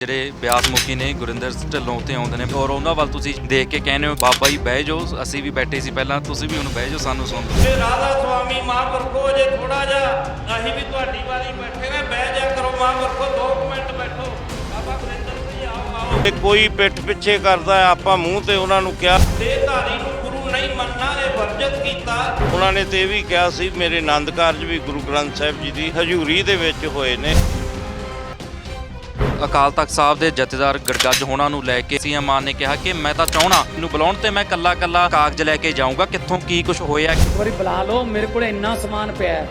ਜਿਹੜੇ ਬਿਆਸ ਮੁਖੀ ਨੇ ਗੁਰਿੰਦਰ ਢਿੱਲੋਂ ਉੱਤੇ ਆਉਂਦੇ ਨੇ ਔਰ ਉਹਨਾਂ ਵੱਲ ਤੁਸੀਂ ਦੇਖ ਕੇ ਕਹਿੰਦੇ ਹੋ ਬਾਬਾ ਜੀ ਬਹਿ ਜਾਓ ਅਸੀਂ ਵੀ ਬੈਠੇ ਸੀ ਪਹਿਲਾਂ ਤੁਸੀਂ ਵੀ ਹੁਣ ਬਹਿ ਜਾਓ ਸਾਨੂੰ ਸੁਣ ਤੇ ਰਾਧਾ ਸੁਆਮੀ ਮਹਾਂਪੁਰਖੋ ਜੇ ਥੋੜਾ ਜਿਹਾ ਅਸੀਂ ਵੀ ਤੁਹਾਡੀ ਵਾਰੀ ਬੈਠੇ ਨੇ ਬਹਿ ਜਾ ਕਰੋ ਮਹਾਂਪੁਰਖੋ 2 ਮਿੰਟ ਬੈਠੋ। ਬਾਬਾ ਗੁਰਿੰਦਰ ਸਿੰਘ ਆਓ ਆਓ। ਤੇ ਕੋਈ ਪਿੱਠ ਪਿੱਛੇ ਕਰਦਾ ਆਪਾਂ ਮੂੰਹ ਤੇ ਉਹਨਾਂ ਨੂੰ ਕਿਹਾ। ਦੇਹਧਾਰੀ ਨੂੰ ਗੁਰੂ ਨਹੀਂ ਮੰਨਣਾ ਇਹ ਵਰਜਤ ਕੀਤਾ। ਉਹਨਾਂ ਨੇ ਤੇ ਵੀ ਕਿਹਾ ਸੀ ਮੇਰੇ ਆਨੰਦ ਕਾਰਜ ਵੀ ਗੁਰੂ ਗ੍ਰੰਥ ਸਾਹਿਬ ਜੀ ਦੀ ਹਜ਼ੂਰੀ ਦੇ ਵਿੱਚ ਹੋਏ ਨੇ। ਅਕਾਲ ਤਖਤ ਸਾਹਿਬ ਦੇ ਜਥੇਦਾਰ ਗੜਗੱਜ ਹੋਣਾ ਨੂੰ ਲੈ ਕੇ ਸੀਐਮ ਮਾਨ ਨੇ ਕਿਹਾ ਕਿ ਮੈਂ ਤਾਂ ਚਾਹਣਾ ਇਹਨੂੰ ਬੁਲਾਉਣ ਤੇ ਮੈਂ ਕੱਲਾ ਕੱਲਾ ਕਾਗਜ਼ ਲੈ ਕੇ ਜਾਊਂਗਾ, ਕਿੱਥੋਂ ਕੀ ਕੁਝ ਹੋਇਆ? ਇੱਕ ਵਾਰੀ ਬੁਲਾ ਲਓ, ਮੇਰੇ ਕੋਲ ਇੰਨਾ ਸਮਾਨ ਪਿਆ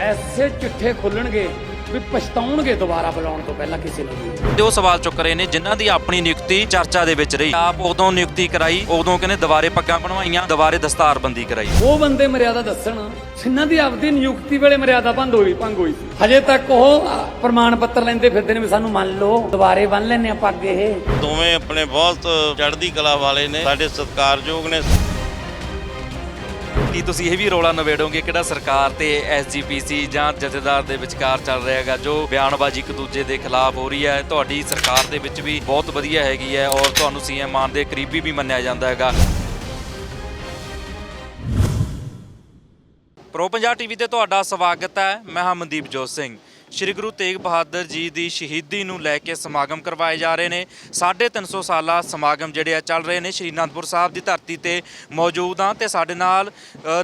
ਐਸੇ ਚਿੱਠੇ ਖੁੱਲਣਗੇ ਵੀ ਪਛਤਾਉਣਗੇ ਦੁਬਾਰਾ ਬੁਲਾਉਣ ਤੋਂ ਪਹਿਲਾਂ ਕਿਸੇ ਨੂੰ ਵੀ। ਤੇ ਉਹ ਸਵਾਲ ਚੁੱਕ ਰਹੇ ਨੇ ਜਿਨ੍ਹਾਂ ਦੀ ਆਪਣੀ ਨਿਯੁਕਤੀ ਚਰਚਾ ਦੇ ਵਿੱਚ ਰਹੀ। ਆਪ ਉਦੋਂ ਨਿਯੁਕਤੀ ਕਰਾਈ ਉਦੋਂ ਕਹਿੰਦੇ ਦੁਬਾਰੇ ਪੱਗਾਂ ਬਣਵਾਈਆਂ ਦੁਬਾਰੇ ਦਸਤਾਰਬੰਦੀ ਕਰਾਈ। ਉਹ ਬੰਦੇ ਮਰਿਆਦਾ ਦੱਸਣ ਜਿਨ੍ਹਾਂ ਦੀ ਆਪਦੀ ਨਿਯੁਕਤੀ ਵੇਲੇ ਮਰਿਆਦਾ ਭੰਗ ਹੋਈ ਭੰਗ ਹੋਈ ਸੀ। ਹਜੇ ਤੱਕ ਉਹ ਪ੍ਰਮਾਣ ਪੱਤਰ ਲੈਂਦੇ ਫਿਰਦੇ ਨੇ ਵੀ ਸਾਨੂੰ ਮੰਨ ਲਓ ਦੁਬਾਰੇ ਬੰਨ ਲੈਣੇ ਆ ਪੱਗ ਇਹ। ਦੋਵੇਂ ਆਪਣੇ ਬਹੁਤ ਚੜ੍ਹਦੀ ਕਲਾ ਵਾਲੇ ਨੇ ਸਾਡੇ ਸਤਿਕਾਰਯੋਗ ਨੇ। ਕੀ ਤੁਸੀਂ ਇਹ ਵੀ ਰੋਲਾ ਨਵੇੜੋਗੇ ਕਿਹੜਾ ਸਰਕਾਰ ਤੇ ਐਸਜੀਪੀਸੀ ਜਾਂ ਜਥੇਦਾਰ ਦੇ ਵਿਚਕਾਰ ਚੱਲ ਰਿਹਾ ਹੈਗਾ ਜੋ ਬਿਆਨਬਾਜ਼ੀ ਇੱਕ ਦੂਜੇ ਦੇ ਖਿਲਾਫ ਹੋ ਰਹੀ ਹੈ। ਤੁਹਾਡੀ ਸਰਕਾਰ ਦੇ ਵਿੱਚ ਵੀ ਬਹੁਤ ਵਧੀਆ ਹੈਗੀ ਹੈ ਔਰ ਤੁਹਾਨੂੰ ਸੀਐਮ ਮਾਨ ਦੇ ਕਰੀਬੀ ਵੀ ਮੰਨਿਆ ਜਾਂਦਾ ਹੈਗਾ। ਪ੍ਰੋ ਪੰਜਾਬ ਟੀਵੀ ਤੇ ਤੁਹਾਡਾ ਸਵਾਗਤ ਹੈ। ਮੈਂ ਹਾਂ ਮਨਦੀਪ ਜੋਤ ਸਿੰਘ। ਸ਼੍ਰੀ ਗੁਰੂ ਤੇਗ ਬਹਾਦਰ ਜੀ ਦੀ ਸ਼ਹੀਦੀ ਨੂੰ ਲੈ ਕੇ ਸਮਾਗਮ ਕਰਵਾਏ ਜਾ ਰਹੇ ਨੇ। 350 ਸਾਲਾ ਸਮਾਗਮ ਜਿਹੜੇ ਆ ਚੱਲ ਰਹੇ ਨੇ। ਸ਼੍ਰੀ ਅਨੰਦਪੁਰ ਸਾਹਿਬ ਦੀ ਧਰਤੀ ਤੇ ਮੌਜੂਦ ਹਾਂ ਤੇ ਸਾਡੇ ਨਾਲ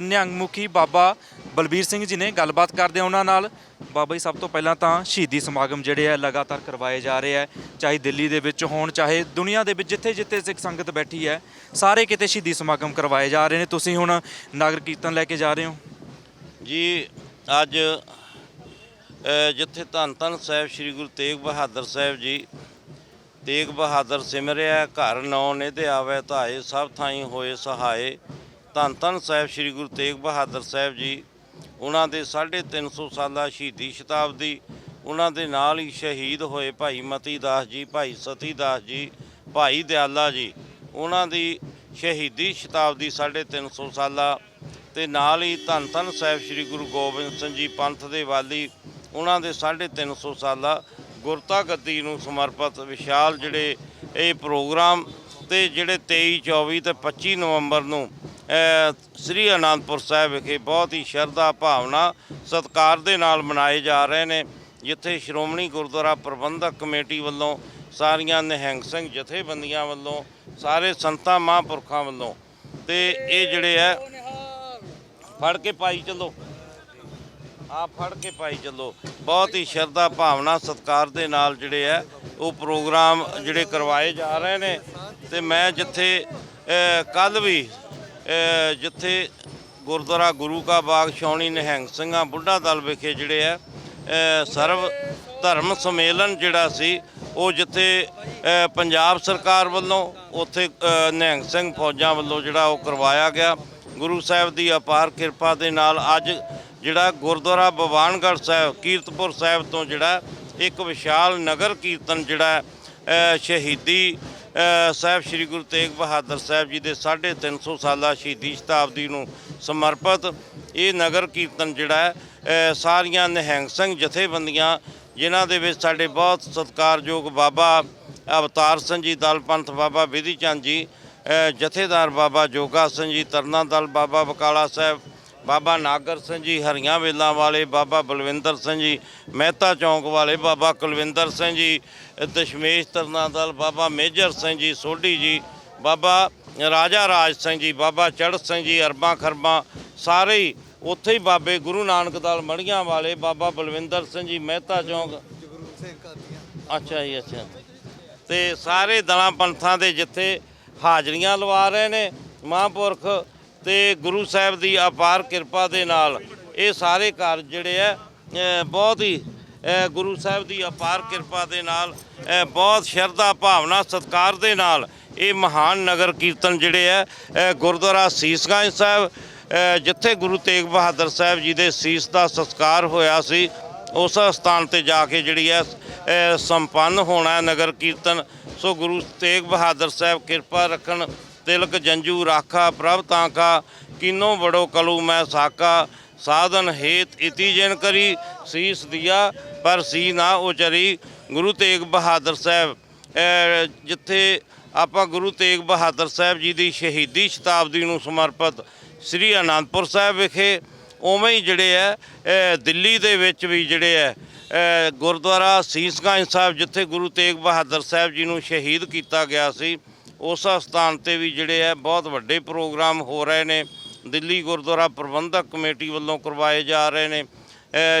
ਨਿਹੰਗਮੁਖੀ ਬਾਬਾ ਬਲਬੀਰ ਸਿੰਘ ਜੀ ਨੇ ਗੱਲਬਾਤ ਕਰਦੇ ਆ ਉਹਨਾਂ ਨਾਲ। ਬਾਬਾ ਜੀ, ਸਭ ਤੋਂ ਪਹਿਲਾਂ ਤਾਂ ਸ਼ਹੀਦੀ ਸਮਾਗਮ ਜਿਹੜੇ ਆ ਲਗਾਤਾਰ ਕਰਵਾਏ ਜਾ ਰਹੇ ਆ। ਚਾਹੇ ਦਿੱਲੀ ਦੇ ਵਿੱਚ ਹੋਣ, ਚਾਹੇ ਦੁਨੀਆ ਦੇ ਵਿੱਚ ਜਿੱਥੇ ਜਿੱਥੇ ਸਿੱਖ ਸੰਗਤ ਬੈਠੀ ਹੈ, ਸਾਰੇ ਕਿਤੇ ਸ਼ਹੀਦੀ ਸਮਾਗਮ ਕਰਵਾਏ ਜਾ ਰਹੇ ਨੇ। ਤੁਸੀਂ ਹੁਣ ਨਗਰ ਕੀਰਤਨ ਲੈ ਕੇ ਜਾ ਰਹੇ ਹੋ। ਜੀ, ਅੱਜ ਜਿੱਥੇ ਧੰਨ ਧੰਨ ਸਾਹਿਬ ਸ੍ਰੀ ਗੁਰੂ ਤੇਗ ਬਹਾਦਰ ਸਾਹਿਬ ਜੀ, ਤੇਗ ਬਹਾਦਰ ਸਿਮਰਿਆ, ਘਰ ਨੌ ਨਿਧਿ ਆਵੇ ਧਾਏ, ਸਭ ਥਾਈ ਹੋਏ ਸਹਾਏ। ਧੰਨ ਧੰਨ ਸਾਹਿਬ ਸ੍ਰੀ ਗੁਰੂ ਤੇਗ ਬਹਾਦਰ ਸਾਹਿਬ ਜੀ, ਉਹਨਾਂ ਦੇ 350 ਸਾਲਾ ਸ਼ਹੀਦੀ ਸ਼ਤਾਬਦੀ, ਉਹਨਾਂ ਦੇ ਨਾਲ ਹੀ ਸ਼ਹੀਦ ਹੋਏ ਭਾਈ ਮਤੀ ਦਾਸ ਜੀ, ਭਾਈ ਸਤੀ ਦਾਸ ਜੀ, ਭਾਈ ਦਿਆਲਾ ਜੀ। ਉਹਨਾਂ ਦੀ ਸ਼ਹੀਦੀ ਸ਼ਤਾਬਦੀ 350 ਸਾਲਾ ਤੇ ਨਾਲ ਹੀ ਧੰਨ ਧੰਨ ਸਾਹਿਬ ਸ੍ਰੀ ਗੁਰੂ ਗੋਬਿੰਦ ਸਿੰਘ ਜੀ ਪੰਥ ਦੇ ਵਾਲੀ ਉਹਨਾਂ ਦੇ 350 ਸਾਲਾ ਗੁਰਤਾ ਗੱਦੀ ਨੂੰ ਸਮਰਪਿਤ ਵਿਸ਼ਾਲ ਜਿਹੜੇ ਇਹ ਪ੍ਰੋਗਰਾਮ ਤੇ ਜਿਹੜੇ 23 24 ਤੇ 25 ਨਵੰਬਰ ਨੂੰ ਸ੍ਰੀ ਅਨੰਦਪੁਰ ਸਾਹਿਬ ਵਿਖੇ ਬਹੁਤ ਹੀ ਸ਼ਰਧਾ ਭਾਵਨਾ ਸਤਿਕਾਰ ਦੇ ਨਾਲ ਮਨਾਏ ਜਾ ਰਹੇ ਨੇ, ਜਿੱਥੇ ਸ਼੍ਰੋਮਣੀ ਗੁਰਦੁਆਰਾ ਪ੍ਰਬੰਧਕ ਕਮੇਟੀ ਵੱਲੋਂ ਸਾਰੀਆਂ ਨਿਹੰਗ ਸਿੰਘ ਜਥੇਬੰਦੀਆਂ ਵੱਲੋਂ, ਸਾਰੇ ਸੰਤਾਂ ਮਹਾਂਪੁਰਖਾਂ ਵੱਲੋਂ ਤੇ ਇਹ ਜਿਹੜੇ ਹੈ, ਫੜ ਕੇ ਪਾਈ ਚੱਲੋ। ਆ ਫੜ ਕੇ ਪਾਈ ਚੱਲੋ। ਬਹੁਤ ਹੀ ਸ਼ਰਧਾ ਭਾਵਨਾ ਸਤਿਕਾਰ ਦੇ ਨਾਲ ਜਿਹੜੇ ਆ, ਉਹ ਪ੍ਰੋਗਰਾਮ ਜਿਹੜੇ ਕਰਵਾਏ ਜਾ ਰਹੇ ਨੇ। ਤੇ ਮੈਂ ਜਿੱਥੇ ਕੱਲ ਵੀ ਜਿੱਥੇ ਗੁਰਦੁਆਰਾ ਗੁਰੂ ਕਾ ਬਾਗ ਛਾਉਣੀ ਨਿਹੰਗ ਸਿੰਘਾਂ ਬੁੱਢਾ ਦਲ ਵਿਖੇ ਜਿਹੜੇ ਆ ਸਰਵ ਧਰਮ ਸੰਮੇਲਨ ਜਿਹੜਾ ਸੀ, ਉਹ ਜਿੱਥੇ ਪੰਜਾਬ ਸਰਕਾਰ ਵੱਲੋਂ ਉੱਥੇ ਨਿਹੰਗ ਸਿੰਘ ਫੌਜਾਂ ਵੱਲੋਂ ਜਿਹੜਾ ਉਹ ਕਰਵਾਇਆ ਗਿਆ। ਗੁਰੂ ਸਾਹਿਬ ਦੀ ਅਪਾਰ ਕਿਰਪਾ ਦੇ ਨਾਲ ਅੱਜ ਜਿਹੜਾ ਗੁਰਦੁਆਰਾ ਬਵਾਨਗੜ੍ਹ ਸਾਹਿਬ, ਕੀਰਤਪੁਰ ਸਾਹਿਬ ਤੋਂ ਜਿਹੜਾ ਇੱਕ ਵਿਸ਼ਾਲ ਨਗਰ ਕੀਰਤਨ ਜਿਹੜਾ ਸ਼ਹੀਦੀ ਸਾਹਿਬ ਸ੍ਰੀ ਗੁਰੂ ਤੇਗ ਬਹਾਦਰ ਸਾਹਿਬ ਜੀ ਦੇ 350 ਸਾਲਾ ਸ਼ਹੀਦੀ ਸ਼ਤਾਬਦੀ ਨੂੰ ਸਮਰਪਿਤ ਇਹ ਨਗਰ ਕੀਰਤਨ ਜਿਹੜਾ ਸਾਰੀਆਂ ਨਿਹੰਗ ਸਿੰਘ ਜਥੇਬੰਦੀਆਂ, ਜਿਨ੍ਹਾਂ ਦੇ ਵਿੱਚ ਸਾਡੇ ਬਹੁਤ ਸਤਿਕਾਰਯੋਗ ਬਾਬਾ ਅਵਤਾਰ ਸਿੰਘ ਜੀ ਦਲ ਪੰਥ ਬਾਬਾ ਵਿਧੀ ਚੰਦ ਜੀ ਜਥੇਦਾਰ ਬਾਬਾ ਜੋਗਾ ਸਿੰਘ ਜੀ ਤਰਨਾ ਦਲ ਬਾਬਾ ਬਕਾਲਾ ਸਾਹਿਬ ਬਾਬਾ ਨਾਗਰ ਸਿੰਘ ਜੀ, ਹਰੀਆਂ ਵੇਲਾਂ ਵਾਲੇ, ਬਾਬਾ ਬਲਵਿੰਦਰ ਸਿੰਘ ਜੀ, ਮਹਿਤਾ ਚੌਂਕ ਵਾਲੇ, ਬਾਬਾ ਕੁਲਵਿੰਦਰ ਸਿੰਘ ਜੀ, ਦਸ਼ਮੇਸ਼ ਤਰਨਾ ਦਲ, ਬਾਬਾ ਮੇਜਰ ਸਿੰਘ ਜੀ, ਸੋਢੀ ਜੀ, ਬਾਬਾ ਰਾਜਾ ਰਾਜ ਸਿੰਘ ਜੀ, ਬਾਬਾ ਚੜ੍ਹ ਸਿੰਘ ਜੀ, ਅਰਬਾਂ ਖਰਬਾਂ, ਸਾਰੇ ਹੀ ਉੱਥੇ ਹੀ ਬਾਬੇ ਗੁਰੂ ਨਾਨਕ ਦਲ ਮੜੀਆਂ ਵਾਲੇ, ਬਾਬਾ ਬਲਵਿੰਦਰ ਸਿੰਘ ਜੀ, ਮਹਿਤਾ ਚੌਂਕ। ਅੱਛਾ ਜੀ, ਅੱਛਾ। ਤੇ ਸਾਰੇ ਦਲਾਂ ਪੰਥਾਂ ਦੇ ਜਿੱਥੇ ਹਾਜ਼ਰੀਆਂ ਲਵਾ ਰਹੇ ਨੇ, ਮਹਾਂਪੁਰਖ ਤੇ ਗੁਰੂ ਸਾਹਿਬ ਦੀ ਅਪਾਰ ਕਿਰਪਾ ਦੇ ਨਾਲ ਇਹ ਸਾਰੇ ਕਾਰਜ ਜਿਹੜੇ ਆ ਬਹੁਤ ਹੀ ਗੁਰੂ ਸਾਹਿਬ ਦੀ ਅਪਾਰ ਕਿਰਪਾ ਦੇ ਨਾਲ ਬਹੁਤ ਸ਼ਰਧਾ ਭਾਵਨਾ ਸਤਿਕਾਰ ਦੇ ਨਾਲ ਇਹ ਮਹਾਨ ਨਗਰ ਕੀਰਤਨ ਜਿਹੜੇ ਆ ਗੁਰਦੁਆਰਾ ਸੀਸਗੰਜ ਸਾਹਿਬ ਜਿੱਥੇ ਗੁਰੂ ਤੇਗ ਬਹਾਦਰ ਸਾਹਿਬ ਜੀ ਦੇ ਸੀਸ ਦਾ ਸੰਸਕਾਰ ਹੋਇਆ ਸੀ, ਉਸ ਸਥਾਨ ਤੇ ਜਾ ਕੇ ਜਿਹੜੀ ਹੈ ਸੰਪੰਨ ਹੋਣਾ ਨਗਰ ਕੀਰਤਨ। ਸੋ ਗੁਰੂ ਤੇਗ ਬਹਾਦਰ ਸਾਹਿਬ ਕਿਰਪਾ ਰੱਖਣ ਤਿਲਕ ਜੰਜੂ ਰਾਖਾ ਪ੍ਰਭ ਤਾਂ ਕਾ, ਕਿਨੋ ਬੜੋ ਕਲੂ ਮੈਂ ਸਾਕਾ। ਸਾਧਨ ਹੇਤ ਇਤੀ ਜਨ ਕਰੀ, ਸੀਸ ਦਿਆ, ਪਰ ਸੀ ਨਾ ਉਚਰੀ। ਗੁਰੂ ਤੇਗ ਬਹਾਦਰ ਸਾਹਿਬ ਜਿੱਥੇ ਆਪਾਂ ਗੁਰੂ ਤੇਗ ਬਹਾਦਰ ਸਾਹਿਬ ਜੀ ਦੀ ਸ਼ਹੀਦੀ ਸ਼ਤਾਬਦੀ ਨੂੰ ਸਮਰਪਿਤ ਸ੍ਰੀ ਅਨੰਦਪੁਰ ਸਾਹਿਬ ਵਿਖੇ, ਉਵੇਂ ਹੀ ਜਿਹੜੇ ਹੈ ਦਿੱਲੀ ਦੇ ਵਿੱਚ ਵੀ ਜਿਹੜੇ ਹੈ ਗੁਰਦੁਆਰਾ ਸੀਸਗੰਜ ਸਾਹਿਬ, ਜਿੱਥੇ ਗੁਰੂ ਤੇਗ ਬਹਾਦਰ ਸਾਹਿਬ ਜੀ ਨੂੰ ਸ਼ਹੀਦ ਕੀਤਾ ਗਿਆ ਸੀ। ਉਸ ਸਥਾਨ ਤੇ ਵੀ ਜਿਹੜੇ ਹੈ ਬਹੁਤ ਵੱਡੇ ਪ੍ਰੋਗਰਾਮ ਹੋ ਰਹੇ ਨੇ। ਦਿੱਲੀ ਗੁਰਦੁਆਰਾ ਪ੍ਰਬੰਧਕ ਕਮੇਟੀ ਵੱਲੋਂ ਕਰਵਾਏ ਜਾ ਰਹੇ ਨੇ।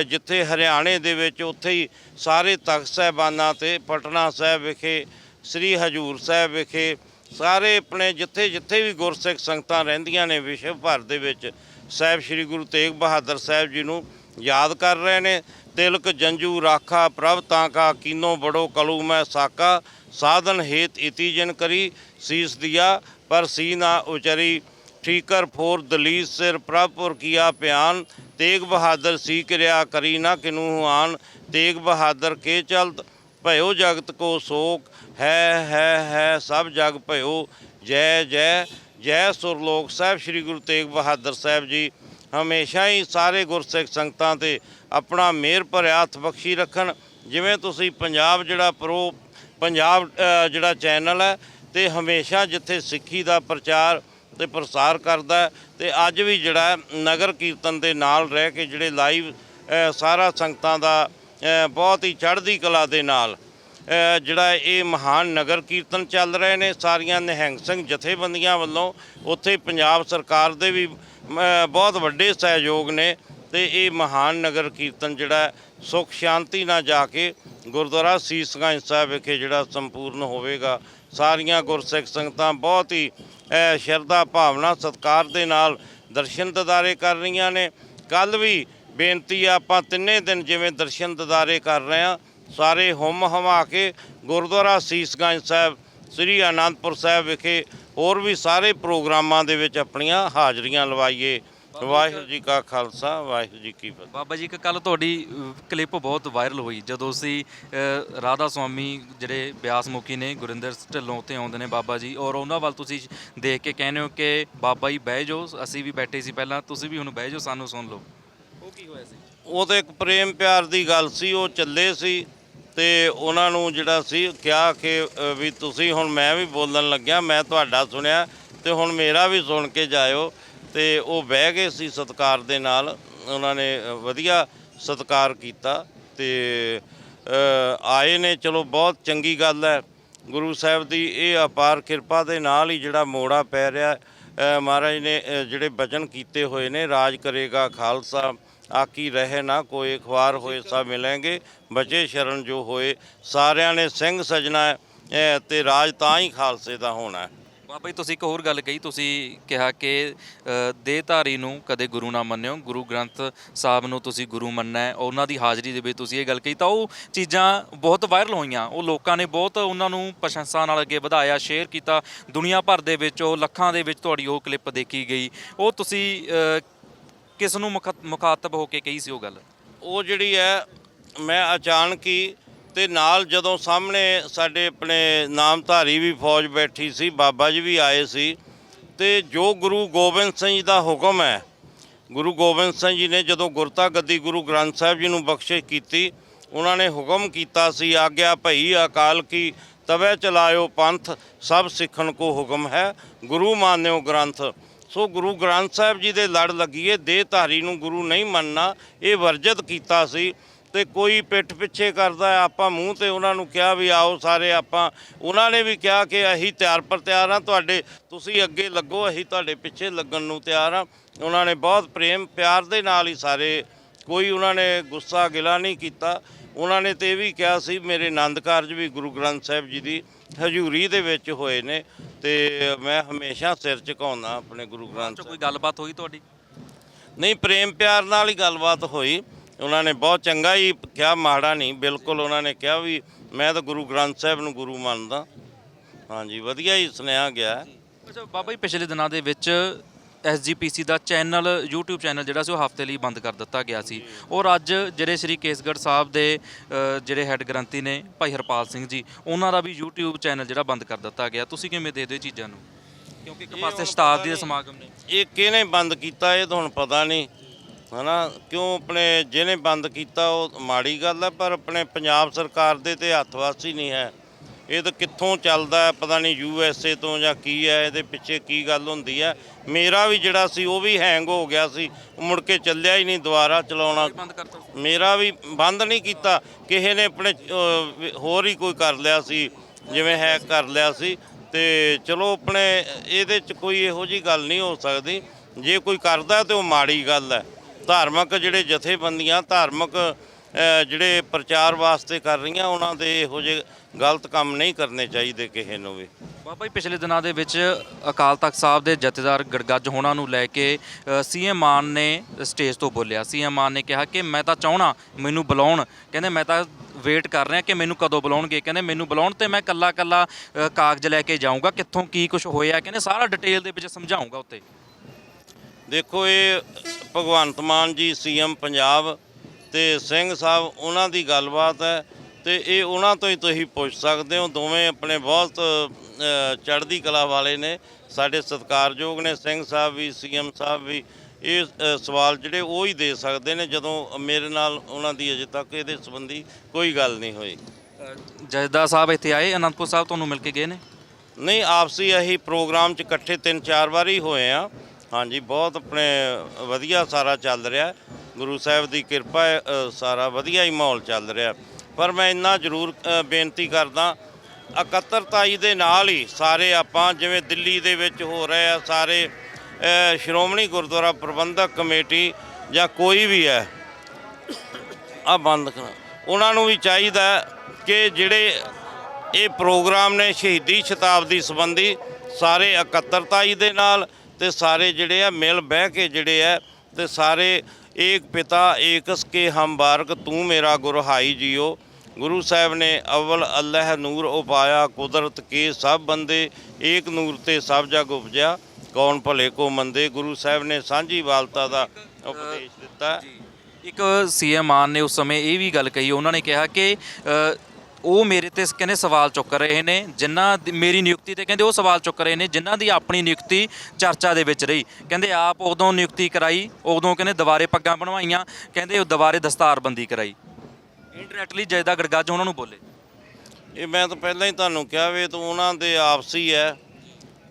ਜਿੱਥੇ ਹਰਿਆਣੇ ਦੇ ਵਿੱਚ ਉੱਥੇ ਹੀ ਸਾਰੇ ਤਖਤ ਸਾਹਿਬਾਨਾਂ ਤੇ ਪਟਨਾ ਸਾਹਿਬ ਵਿਖੇ, ਸ੍ਰੀ ਹਜੂਰ ਸਾਹਿਬ ਵਿਖੇ ਸਾਰੇ ਆਪਣੇ ਜਿੱਥੇ ਜਿੱਥੇ ਵੀ ਗੁਰਸਿੱਖ ਸੰਗਤਾਂ ਰਹਿੰਦੀਆਂ ਨੇ, ਵਿਸ਼ਵ ਭਰ ਦੇ ਵਿੱਚ ਸਾਹਿਬ ਸ੍ਰੀ ਗੁਰੂ ਤੇਗ ਬਹਾਦਰ ਸਾਹਿਬ ਜੀ ਨੂੰ ਯਾਦ ਕਰ ਰਹੇ ਨੇ। ਤਿਲਕ, ਜੰਜੂ, ਰਾਖਾ, ਪ੍ਰਭ, ਤਾਂ ਕਾ, ਕੀਨੋ, ਬੜੋ, ਕਲੂ, ਮੈਂ, ਸਾਕਾ ਸਾਧਨ ਹੇਤ ਇਤੀ ਜਨ ਕਰੀ, ਸੀਸ ਦਿਆ, ਪਰ ਸੀ ਨਾ ਉਚਰੀ। ਠੀਕਰ ਫੋਰ ਦਲੀਸ ਸਿਰ ਪ੍ਰਭਪੁਰ ਕੀਆ ਪਿਆਨ, ਤੇਗ ਬਹਾਦਰ ਸੀ ਕਿਰਿਆ ਕਰੀ ਨਾ ਕਿਨੂ ਆਨ। ਤੇਗ ਬਹਾਦਰ ਕੇ ਚਲਤ, ਭਇਓ ਜਗਤ ਕੋ ਸੋਕ। ਹੈ ਹੈ ਹੈ, ਸਭ ਜਗ ਭਇਓ। ਜੈ ਜੈ ਜੈ ਸੁਰਲੋਕ ਸਾਹਿਬ ਸ੍ਰੀ ਗੁਰੂ ਤੇਗ ਬਹਾਦਰ ਸਾਹਿਬ ਜੀ। ਹਮੇਸ਼ਾ ਹੀ ਸਾਰੇ ਗੁਰਸਿੱਖ ਸੰਗਤਾਂ ਤੇ ਆਪਣਾ ਮਿਹਰ ਭਰਿਆ ਹੱਥ ਬਖਸ਼ੀ ਰੱਖਣ। ਜਿਵੇਂ ਤੁਸੀਂ ਪੰਜਾਬ ਜਿਹੜਾ ਪ੍ਰੋ ਪੰਜਾਬ ਜਿਹੜਾ ਚੈਨਲ ਹੈ ਤੇ ਹਮੇਸ਼ਾ ਜਿੱਥੇ ਸਿੱਖੀ ਦਾ ਪ੍ਰਚਾਰ ਤੇ ਪ੍ਰਸਾਰ ਕਰਦਾ ਹੈ ਤੇ ਅੱਜ ਵੀ ਜਿਹੜਾ ਨਗਰ ਕੀਰਤਨ ਦੇ ਨਾਲ ਰਹਿ ਕੇ ਜਿਹੜੇ ਲਾਈਵ ਸਾਰਾ ਸੰਗਤਾਂ ਦਾ ਬਹੁਤ ਹੀ ਚੜ੍ਹਦੀ ਕਲਾ ਦੇ ਨਾਲ ਜਿਹੜਾ ਇਹ ਮਹਾਨ ਨਗਰ ਕੀਰਤਨ ਚੱਲ ਰਹੇ ਨੇ। ਸਾਰੀਆਂ ਨਿਹੰਗ ਸਿੰਘ ਜਥੇਬੰਦੀਆਂ ਵੱਲੋਂ ਉੱਥੇ ਪੰਜਾਬ ਸਰਕਾਰ ਦੇ ਵੀ ਬਹੁਤ ਵੱਡੇ ਸਹਿਯੋਗ ਨੇ ਤੇ ਇਹ ਮਹਾਨ ਨਗਰ ਕੀਰਤਨ ਜਿਹੜਾ ਸੁਖ ਸ਼ਾਂਤੀ ਨਾਲ ਜਾ ਕੇ ਗੁਰਦੁਆਰਾ ਸੀਸਗੰਜ ਸਾਹਿਬ ਵਿਖੇ ਜਿਹੜਾ ਸੰਪੂਰਨ ਹੋਵੇਗਾ। ਸਾਰੀਆਂ ਗੁਰਸਿੱਖ ਸੰਗਤਾਂ ਬਹੁਤ ਹੀ ਸ਼ਰਧਾ ਭਾਵਨਾ, ਸਤਿਕਾਰ ਦੇ ਨਾਲ ਦਰਸ਼ਨ ਦਿਦਾਰੇ ਕਰ ਰਹੀਆਂ ਨੇ। ਕੱਲ ਵੀ ਬੇਨਤੀ ਆ, ਆਪਾਂ ਤਿੰਨੇ ਦਿਨ ਜਿਵੇਂ ਦਰਸ਼ਨ ਦਿਦਾਰੇ ਕਰ ਰਹੇ ਆ ਸਾਰੇ ਹੁਮ ਹਮਾ ਕੇ ਗੁਰਦੁਆਰਾ ਸੀਸਗੰਜ ਸਾਹਿਬ, ਸ੍ਰੀ ਆਨੰਦਪੁਰ ਸਾਹਿਬ ਵਿਖੇ ਹੋਰ ਵੀ ਸਾਰੇ ਪ੍ਰੋਗਰਾਮਾਂ ਦੇ ਵਿੱਚ ਆਪਣੀਆਂ ਹਾਜ਼ਰੀਆਂ ਲਵਾਈਏ। ਵਾਹਿਗੁਰੂ ਜੀ ਕਾ ਖਾਲਸਾ ਵਾਹਿਗੁਰੂ ਜੀ ਕੀ ਫਤਿਹ। ਬਾਬਾ ਜੀ ਇੱਕ ਕੱਲ ਤੁਹਾਡੀ ਕਲਿੱਪ ਬਹੁਤ ਵਾਇਰਲ ਹੋਈ। ਜਦੋਂ ਅਸੀਂ ਅ, ਰਾਧਾ ਸੁਆਮੀ ਜਿਹੜੇ ਬਿਆਸ ਮੁਖੀ ਨੇ ਗੁਰਿੰਦਰ ਢਿੱਲੋਂ ਉੱਤੇ ਆਉਂਦੇ ਨੇ ਬਾਬਾ ਜੀ ਔਰ ਉਹਨਾਂ ਵੱਲ ਤੁਸੀਂ ਦੇਖ ਕੇ ਕਹਿੰਦੇ ਹੋ ਕਿ ਬਾਬਾ ਜੀ ਬਹਿ ਜਾਓ ਅਸੀਂ ਵੀ ਬੈਠੇ ਸੀ ਪਹਿਲਾਂ ਤੁਸੀਂ ਵੀ ਹੁਣ ਬਹਿ ਜਾਓ ਸਾਨੂੰ ਸੁਣ ਲਓ। ਉਹ ਕੀ ਹੋਇਆ ਸੀ? ਉਹ ਤਾਂ ਇੱਕ ਪ੍ਰੇਮ ਪਿਆਰ ਦੀ ਗੱਲ ਸੀ ਉਹ ਚੱਲੇ ਸੀ ਤੇ ਉਹਨਾਂ ਨੂੰ ਜਿਹੜਾ ਸੀ ਕਿਹਾ ਕਿ ਅ, ਵੀ ਤੁਸੀਂ ਹੁਣ ਮੈਂ ਵੀ ਬੋਲਣ ਲੱਗਿਆ ਮੈਂ ਤੁਹਾਡਾ ਸੁਣਿਆ ਤੇ ਹੁਣ ਮੇਰਾ ਵੀ ਸੁਣ ਕੇ ਜਾਇਓ। ਤੇ ਉਹ ਬਹਿ ਗਏ ਸੀ ਸਤਕਾਰ ਦੇ ਨਾਲ। ਉਹਨਾਂ ਨੇ ਵਧੀਆ ਸਤਕਾਰ ਕੀਤਾ ਤੇ ਆਏ ਨੇ। ਚਲੋ ਬਹੁਤ ਚੰਗੀ ਗੱਲ ਹੈ। ਗੁਰੂ ਸਾਹਿਬ ਦੀ ਇਹ ਅਪਾਰ ਕਿਰਪਾ ਦੇ ਨਾਲ ਹੀ ਜਿਹੜਾ ਮੋੜਾ ਪੈ ਰਿਹਾ ਮਹਾਰਾਜ ਨੇ ਜਿਹੜੇ ਬਚਨ ਕੀਤੇ ਹੋਏ ਨੇ ਰਾਜ ਕਰੇਗਾ ਖਾਲਸਾ ਆਕੀ ਰਹੇ ਨਾ ਕੋਈ ਖਵਾਰ ਹੋਏ ਸਭ ਮਿਲਾਂਗੇ ਬਚੇ ਸ਼ਰਨ ਜੋ ਹੋਏ। ਸਾਰਿਆਂ ਨੇ ਸਿੰਘ ਸਜਣਾ ਹੈ, ਤੇ ਰਾਜ ਤਾਂ ਹੀ ਖਾਲਸੇ ਦਾ ਹੋਣਾ ਬਾਬਾ ਜੀ ਤੁਸੀਂ ਇੱਕ ਹੋਰ ਗੱਲ ਕਹੀ, ਤੁਸੀਂ ਕਿਹਾ ਕਿ ਦੇਹਧਾਰੀ ਨੂੰ ਕਦੇ ਗੁਰੂ ਨਾ ਮੰਨਿਓ। ਗੁਰੂ ਗ੍ਰੰਥ ਸਾਹਿਬ ਨੂੰ ਤੁਸੀਂ ਗੁਰੂ ਮੰਨਣਾ ਹੈ। ਉਹਨਾਂ ਦੀ ਹਾਜ਼ਰੀ ਦੇ ਵਿੱਚ ਤੁਸੀਂ ਇਹ ਗੱਲ ਕਹੀ ਤਾਂ ਉਹ ਚੀਜ਼ਾਂ ਬਹੁਤ ਵਾਇਰਲ ਹੋਈਆਂ। ਉਹ ਲੋਕਾਂ ਨੇ ਬਹੁਤ ਉਹਨਾਂ ਨੂੰ ਪ੍ਰਸ਼ੰਸਾ ਨਾਲ ਅੱਗੇ ਵਧਾਇਆ ਸ਼ੇਅਰ ਕੀਤਾ। ਦੁਨੀਆ ਭਰ ਦੇ ਵਿੱਚ ਉਹ ਲੱਖਾਂ ਦੇ ਵਿੱਚ ਤੁਹਾਡੀ ਉਹ ਕਲਿੱਪ ਦੇਖੀ ਗਈ। ਉਹ ਤੁਸੀਂ ਕਿਸ ਨੂੰ ਮੁਖ- ਮੁਖਾਤਬ ਹੋ ਕੇ ਕਹੀ ਸੀ ਉਹ ਗੱਲ? ਉਹ ਜਿਹੜੀ ਹੈ, ਮੈਂ ਅਚਾਨਕ ਹੀ ਤੇ ਨਾਲ ਜਦੋਂ ਸਾਹਮਣੇ ਸਾਡੇ ਆਪਣੇ ਨਾਮਧਾਰੀ ਵੀ ਫੌਜ ਬੈਠੀ ਸੀ, ਬਾਬਾ ਜੀ ਵੀ ਆਏ ਸੀ ਤੇ ਜੋ ਗੁਰੂ ਗੋਬਿੰਦ ਸਿੰਘ ਜੀ ਦਾ ਹੁਕਮ ਹੈ, ਗੁਰੂ ਗੋਬਿੰਦ ਸਿੰਘ ਜੀ ਨੇ ਜਦੋਂ ਗੁਰਤਾ ਗੱਦੀ ਗੁਰੂ ਗ੍ਰੰਥ ਸਾਹਿਬ ਜੀ ਨੂੰ ਬਖਸ਼ਿਸ਼ ਕੀਤੀ, ਉਹਨਾਂ ਨੇ ਹੁਕਮ ਕੀਤਾ ਸੀ, ਆਗਿਆ ਭਈ ਅਕਾਲ ਕੀ ਤਵੇ ਚਲਾਇਓ ਪੰਥ, ਸਭ ਸਿੱਖਣ ਕੋ ਹੁਕਮ ਹੈ, ਗੁਰੂ ਮਾਨਿਓ ਗ੍ਰੰਥ। ਸੋ ਗੁਰੂ ਗ੍ਰੰਥ ਸਾਹਿਬ ਜੀ ਦੇ ਲੜ ਲੱਗੀਏ, ਦੇਹਧਾਰੀ ਨੂੰ ਗੁਰੂ ਨਹੀਂ ਮੰਨਣਾ, ਇਹ ਵਰਜਿਤ ਕੀਤਾ ਸੀ। ਤੇ ਕੋਈ ਪਿੱਠ ਪਿੱਛੇ ਕਰਦਾ ਆਪਾਂ ਮੂੰਹ ਤੇ ਉਹਨਾਂ ਨੂੰ ਕਿਹਾ ਵੀ ਆਓ ਸਾਰੇ ਆਪਾਂ। ਉਹਨਾਂ ਨੇ ਵੀ ਕਿਹਾ ਕਿ ਅਸੀਂ ਤਿਆਰ ਪਰ ਤਿਆਰ ਹਾਂ ਤੁਹਾਡੇ ਤੁਸੀਂ ਅੱਗੇ ਲੱਗੋ ਅਸੀਂ ਤੁਹਾਡੇ ਪਿੱਛੇ ਲੱਗਣ ਨੂੰ ਤਿਆਰ ਹਾਂ। ਉਹਨਾਂ ਨੇ ਬਹੁਤ ਪ੍ਰੇਮ ਪਿਆਰ ਦੇ ਨਾਲ ਹੀ ਸਾਰੇ ਕੋਈ ਉਹਨਾਂ ਨੇ ਗੁੱਸਾ ਗਿਲਾ ਨਹੀਂ ਕੀਤਾ। ਉਹਨਾਂ ਨੇ ਤੇ ਇਹ ਵੀ ਕਿਹਾ ਸੀ ਮੇਰੇ ਆਨੰਦ ਕਾਰਜ ਵੀ ਗੁਰੂ ਗ੍ਰੰਥ ਸਾਹਿਬ ਜੀ ਦੀ ਹਜ਼ੂਰੀ ਦੇ ਵਿੱਚ ਹੋਏ ਨੇ ਤੇ ਮੈਂ ਹਮੇਸ਼ਾ ਸਿਰ ਝੁਕਾਉਂਦਾ ਆਪਣੇ ਗੁਰੂ ਗ੍ਰੰਥ ਕੋਈ ਗੱਲਬਾਤ ਹੋਈ ਤੁਹਾਡੀ? ਨਹੀਂ ਪ੍ਰੇਮ ਪਿਆਰ ਨਾਲ ਹੀ ਗੱਲਬਾਤ ਹੋਈ। ਉਹਨਾਂ ਨੇ ਬਹੁਤ ਚੰਗਾ ਹੀ ਕਿਹਾ ਮਾੜਾ ਨਹੀਂ ਬਿਲਕੁਲ ਉਹਨਾਂ ਨੇ ਕਿਹਾ ਵੀ ਮੈਂ ਤਾਂ ਗੁਰੂ ਗ੍ਰੰਥ ਸਾਹਿਬ ਨੂੰ ਗੁਰੂ ਮੰਨਦਾ। ਹਾਂਜੀ ਵਧੀਆ ਹੀ ਸੁਨੇਹਾ ਗਿਆ। ਅੱਛਾ ਬਾਬਾ ਜੀ ਪਿਛਲੇ ਦਿਨਾਂ ਦੇ ਵਿੱਚ ਐਸਜੀਪੀਸੀ ਦਾ ਚੈਨਲ YouTube ਚੈਨਲ ਜਿਹੜਾ ਸੀ ਉਹ ਹਫ਼ਤੇ ਲਈ ਬੰਦ ਕਰ ਦਿੱਤਾ ਗਿਆ ਸੀ। ਔਰ ਅੱਜ ਜਿਹੜੇ ਸ੍ਰੀ ਕੇਸਗੜ੍ਹ ਸਾਹਿਬ ਦੇ ਜਿਹੜੇ ਹੈੱਡ ਗ੍ਰੰਥੀ ਨੇ ਭਾਈ ਹਰਪਾਲ ਸਿੰਘ ਜੀ ਉਹਨਾਂ ਦਾ ਵੀ YouTube ਚੈਨਲ ਜਿਹੜਾ ਬੰਦ ਕਰ ਦਿੱਤਾ ਗਿਆ। ਤੁਸੀਂ ਕਿਵੇਂ ਦੇਖਦੇ ਹੋ ਚੀਜ਼ਾਂ ਨੂੰ? ਕਿਉਂਕਿ ਇੱਕ ਪਾਸੇ ਸ਼ਤਾਬਦੀ ਦੇ ਸਮਾਗਮ ਨੇ। ਇਹ ਕਿਹਨੇ ਬੰਦ ਕੀਤਾ ਇਹ ਤਾਂ ਹੁਣ ਪਤਾ ਨਹੀਂ। ਹਨਾ? ਕਿਉਂ ਆਪਣੇ ਜਿਹਨੇ ਬੰਦ ਕੀਤਾ ਉਹ ਮਾੜੀ ਗੱਲ ਹੈ ਪਰ ਆਪਣੇ ਪੰਜਾਬ ਸਰਕਾਰ ਦੇ ਤੇ ਹੱਥ ਵਾਸੀ ਨਹੀਂ ਹੈ। ਇਹ ਤਾਂ ਕਿੱਥੋਂ ਚੱਲਦਾ ਪਤਾ ਨਹੀਂ ਯੂ ਐਸ ਏ ਤੋਂ ਜਾਂ ਕੀ ਹੈ ਇਹਦੇ ਪਿੱਛੇ ਕੀ ਗੱਲ ਹੁੰਦੀ ਹੈ। ਮੇਰਾ ਵੀ ਜਿਹੜਾ ਸੀ ਉਹ ਵੀ ਹੈਂਗ ਹੋ ਗਿਆ ਸੀ। ਮੁੜ ਕੇ ਚੱਲਿਆ ਹੀ ਨਹੀਂ ਦੁਬਾਰਾ ਚਲਾਉਣਾ। ਮੇਰਾ ਵੀ ਬੰਦ ਨਹੀਂ ਕੀਤਾ। ਕਿਸੇ ਨੇ ਆਪਣੇ ਹੋਰ ਹੀ ਕੋਈ ਕਰ ਲਿਆ ਸੀ ਜਿਵੇਂ ਹੈਕ ਕਰ ਲਿਆ ਸੀ। ਤੇ ਚਲੋ ਆਪਣੇ ਇਹਦੇ ਚ ਕੋਈ ਇਹੋ ਜੀ ਗੱਲ ਨਹੀਂ ਹੋ ਸਕਦੀ। ਜੇ ਕੋਈ ਕਰਦਾ ਤੇ ਉਹ ਮਾੜੀ ਗੱਲ ਹੈ। ਧਾਰਮਿਕ ਜਿਹੜੇ ਜਥੇਬੰਦੀਆਂ ਧਾਰਮਿਕ ਜਿਹੜੇ ਪ੍ਰਚਾਰ ਵਾਸਤੇ ਕਰ ਰਹੀਆਂ ਉਹਨਾਂ ਦੇ ਇਹੋ ਜਿਹੇ ਗਲਤ ਕੰਮ ਨਹੀਂ ਕਰਨੇ ਚਾਹੀਦੇ ਕਿਸੇ ਨੂੰ ਵੀ। ਬਾਬਾ ਜੀ ਪਿਛਲੇ ਦਿਨਾਂ ਦੇ ਵਿੱਚ ਅਕਾਲ ਤਖਤ ਸਾਹਿਬ ਦੇ ਜਥੇਦਾਰ ਗੜਗੱਜ ਹੋਣਾ ਨੂੰ ਲੈ ਕੇ ਸੀਐਮ ਮਾਨ ਨੇ ਸਟੇਜ ਤੋਂ ਬੋਲਿਆ। ਸੀਐਮ ਮਾਨ ਨੇ ਕਿਹਾ ਕਿ ਮੈਂ ਤਾਂ ਚਾਹਣਾ ਮੈਨੂੰ ਬੁਲਾਉਣ। ਕਹਿੰਦੇ ਮੈਂ ਤਾਂ ਵੇਟ ਕਰ ਰਿਹਾ ਕਿ ਮੈਨੂੰ ਕਦੋਂ ਬੁਲਾਉਣਗੇ? ਕਹਿੰਦੇ ਮੈਨੂੰ ਬੁਲਾਉਣ ਤੇ ਮੈਂ ਕੱਲਾ ਕੱਲਾ ਕਾਗਜ਼ ਲੈ ਕੇ ਜਾਊਂਗਾ। ਕਿੱਥੋਂ ਕੀ ਕੁਝ ਹੋਇਆ? ਕਹਿੰਦੇ ਸਾਰਾ ਡਿਟੇਲ ਦੇ ਵਿੱਚ ਸਮਝਾਊਂਗਾ ਉੱਤੇ ਦੇਖੋ ਇਹ ਭਗਵੰਤ ਮਾਨ ਜੀ ਸੀਐਮ ਪੰਜਾਬ ਤੇ ਸਿੰਘ ਸਾਹਿਬ ਉਹਨਾਂ ਦੀ ਗੱਲਬਾਤ ਹੈ ਤੇ ਇਹ ਉਹਨਾਂ ਤੋਂ ਹੀ ਤੁਸੀਂ ਪੁੱਛ ਸਕਦੇ ਹੋ। ਦੋਵੇਂ ਆਪਣੇ ਬਹੁਤ ਚੜ੍ਹਦੀ ਕਲਾ ਵਾਲੇ ਨੇ ਸਾਡੇ ਸਤਿਕਾਰਯੋਗ ਨੇ ਸਿੰਘ ਸਾਹਿਬ ਵੀ ਸੀਐਮ ਸਾਹਿਬ ਵੀ ਇਹ ਸਵਾਲ ਜਿਹੜੇ ਉਹ ਹੀ ਦੇ ਸਕਦੇ ਨੇ ਜਦੋਂ ਮੇਰੇ ਨਾਲ ਉਹਨਾਂ ਦੀ ਅਜੇ ਤੱਕ ਇਹਦੇ ਸੰਬੰਧੀ ਕੋਈ ਗੱਲ ਨਹੀਂ ਹੋਈ। ਜਜਦਾ ਸਾਹਿਬ ਇੱਥੇ ਆਏ ਅਨੰਦਪੁਰ ਸਾਹਿਬ ਤੁਹਾਨੂੰ ਮਿਲ ਕੇ ਗਏ ਨੇ? ਨਹੀਂ ਆਪਸੀ ਅਸੀਂ ਪ੍ਰੋਗਰਾਮ 'ਚ ਇਕੱਠੇ ਤਿੰਨ ਚਾਰ ਵਾਰੀ ਹੋਏ ਆ ਹਾਂਜੀ ਬਹੁਤ ਆਪਣੇ ਵਧੀਆ ਸਾਰਾ ਚੱਲ ਰਿਹਾ। ਗੁਰੂ ਸਾਹਿਬ ਦੀ ਕਿਰਪਾ ਹੈ ਅ, ਸਾਰਾ ਵਧੀਆ ਹੀ ਮਾਹੌਲ ਚੱਲ ਰਿਹਾ। ਪਰ ਮੈਂ ਇੰਨਾ ਜ਼ਰੂਰ ਅ, ਬੇਨਤੀ ਕਰਦਾ ਇਕੱਤਰਤਾਈ ਦੇ ਨਾਲ ਹੀ ਸਾਰੇ ਆਪਾਂ ਜਿਵੇਂ ਦਿੱਲੀ ਦੇ ਵਿੱਚ ਹੋ ਰਹੇ ਆ ਸਾਰੇ ਅ, ਸ਼੍ਰੋਮਣੀ ਗੁਰਦੁਆਰਾ ਪ੍ਰਬੰਧਕ ਕਮੇਟੀ ਜਾਂ ਕੋਈ ਵੀ ਹੈ ਆ ਬੰਦ ਕਰਾ ਉਹਨਾਂ ਨੂੰ ਵੀ ਚਾਹੀਦਾ ਹੈ ਕਿ ਜਿਹੜੇ ਇਹ ਪ੍ਰੋਗਰਾਮ ਨੇ ਸ਼ਹੀਦੀ ਸ਼ਤਾਬਦੀ ਸੰਬੰਧੀ ਸਾਰੇ ਇਕੱਤਰਤਾਈ ਦੇ ਨਾਲ ਤੇ ਸਾਰੇ ਜਿਹੜੇ ਆ ਮਿਲ ਬਹਿ ਕੇ ਜਿਹੜੇ ਆ ਤੇ ਸਾਰੇ ਏਕ ਪਿਤਾ ਏਕਸ ਕੇ ਹਮ ਬਾਰਕ ਤੂੰ ਮੇਰਾ ਗੁਰਹਾਈ ਜੀਓ। ਗੁਰੂ ਸਾਹਿਬ ਨੇ ਅਵਲ ਅੱਲਾਹ ਨੂਰ ਉਪਾਇਆ ਕੁਦਰਤ ਕੇ ਸਭ ਬੰਦੇ ਏਕ ਨੂਰ ਤੇ ਸਭ ਜਗ ਉਪਜਿਆ। ਕੌਣ ਭਲੇ ਕੋ ਮੰਦੇ? ਗੁਰੂ ਸਾਹਿਬ ਨੇ ਸਾਂਝੀ ਵਾਲਤਾ ਦਾ ਉਪਦੇਸ਼ ਦਿੱਤਾ। ਇੱਕ ਸੀਐਮ ਮਾਨ ਨੇ ਉਸ ਸਮੇਂ ਇਹ ਵੀ ਗੱਲ ਕਹੀ ਉਹਨਾਂ ਨੇ ਕਿਹਾ ਕਿ ਉਹ ਮੇਰੇ ਤੇ ਕਹਿੰਦੇ ਸਵਾਲ ਚੁੱਕ ਰਹੇ ਨੇ ਜਿਨ੍ਹਾਂ ਦੀ- ਮੇਰੀ ਨਿਯੁਕਤੀ ਤੇ ਕਹਿੰਦੇ ਉਹ ਸਵਾਲ ਚੁੱਕ ਰਹੇ ਨੇ ਜਿਨ੍ਹਾਂ ਦੀ ਆਪਣੀ ਨਿਯੁਕਤੀ ਚਰਚਾ ਦੇ ਵਿੱਚ ਰਹੀ। ਕਹਿੰਦੇ ਆਪ ਉਦੋਂ ਨਿਯੁਕਤੀ ਕਰਾਈ, ਉਦੋਂ ਕਹਿੰਦੇ ਦੁਬਾਰੇ ਪੱਗਾਂ ਬਣਵਾਈਆਂ, ਕਹਿੰਦੇ ਉਹ ਦੁਬਾਰੇ ਦਸਤਾਰਬੰਦੀ ਕਰਾਈ। ਇੰਡਾਇਰੈਕਟਲੀ ਜੈਦਾ ਗੜਗੱਜ ਉਹਨਾਂ ਨੂੰ ਬੋਲੇ। ਇਹ ਮੈਂ ਤਾਂ ਪਹਿਲਾਂ ਹੀ ਤੁਹਾਨੂੰ ਕਿਹਾ ਵੀ ਇਹ ਉਹਨਾਂ ਦੇ ਆਪਸੀ ਹੈ,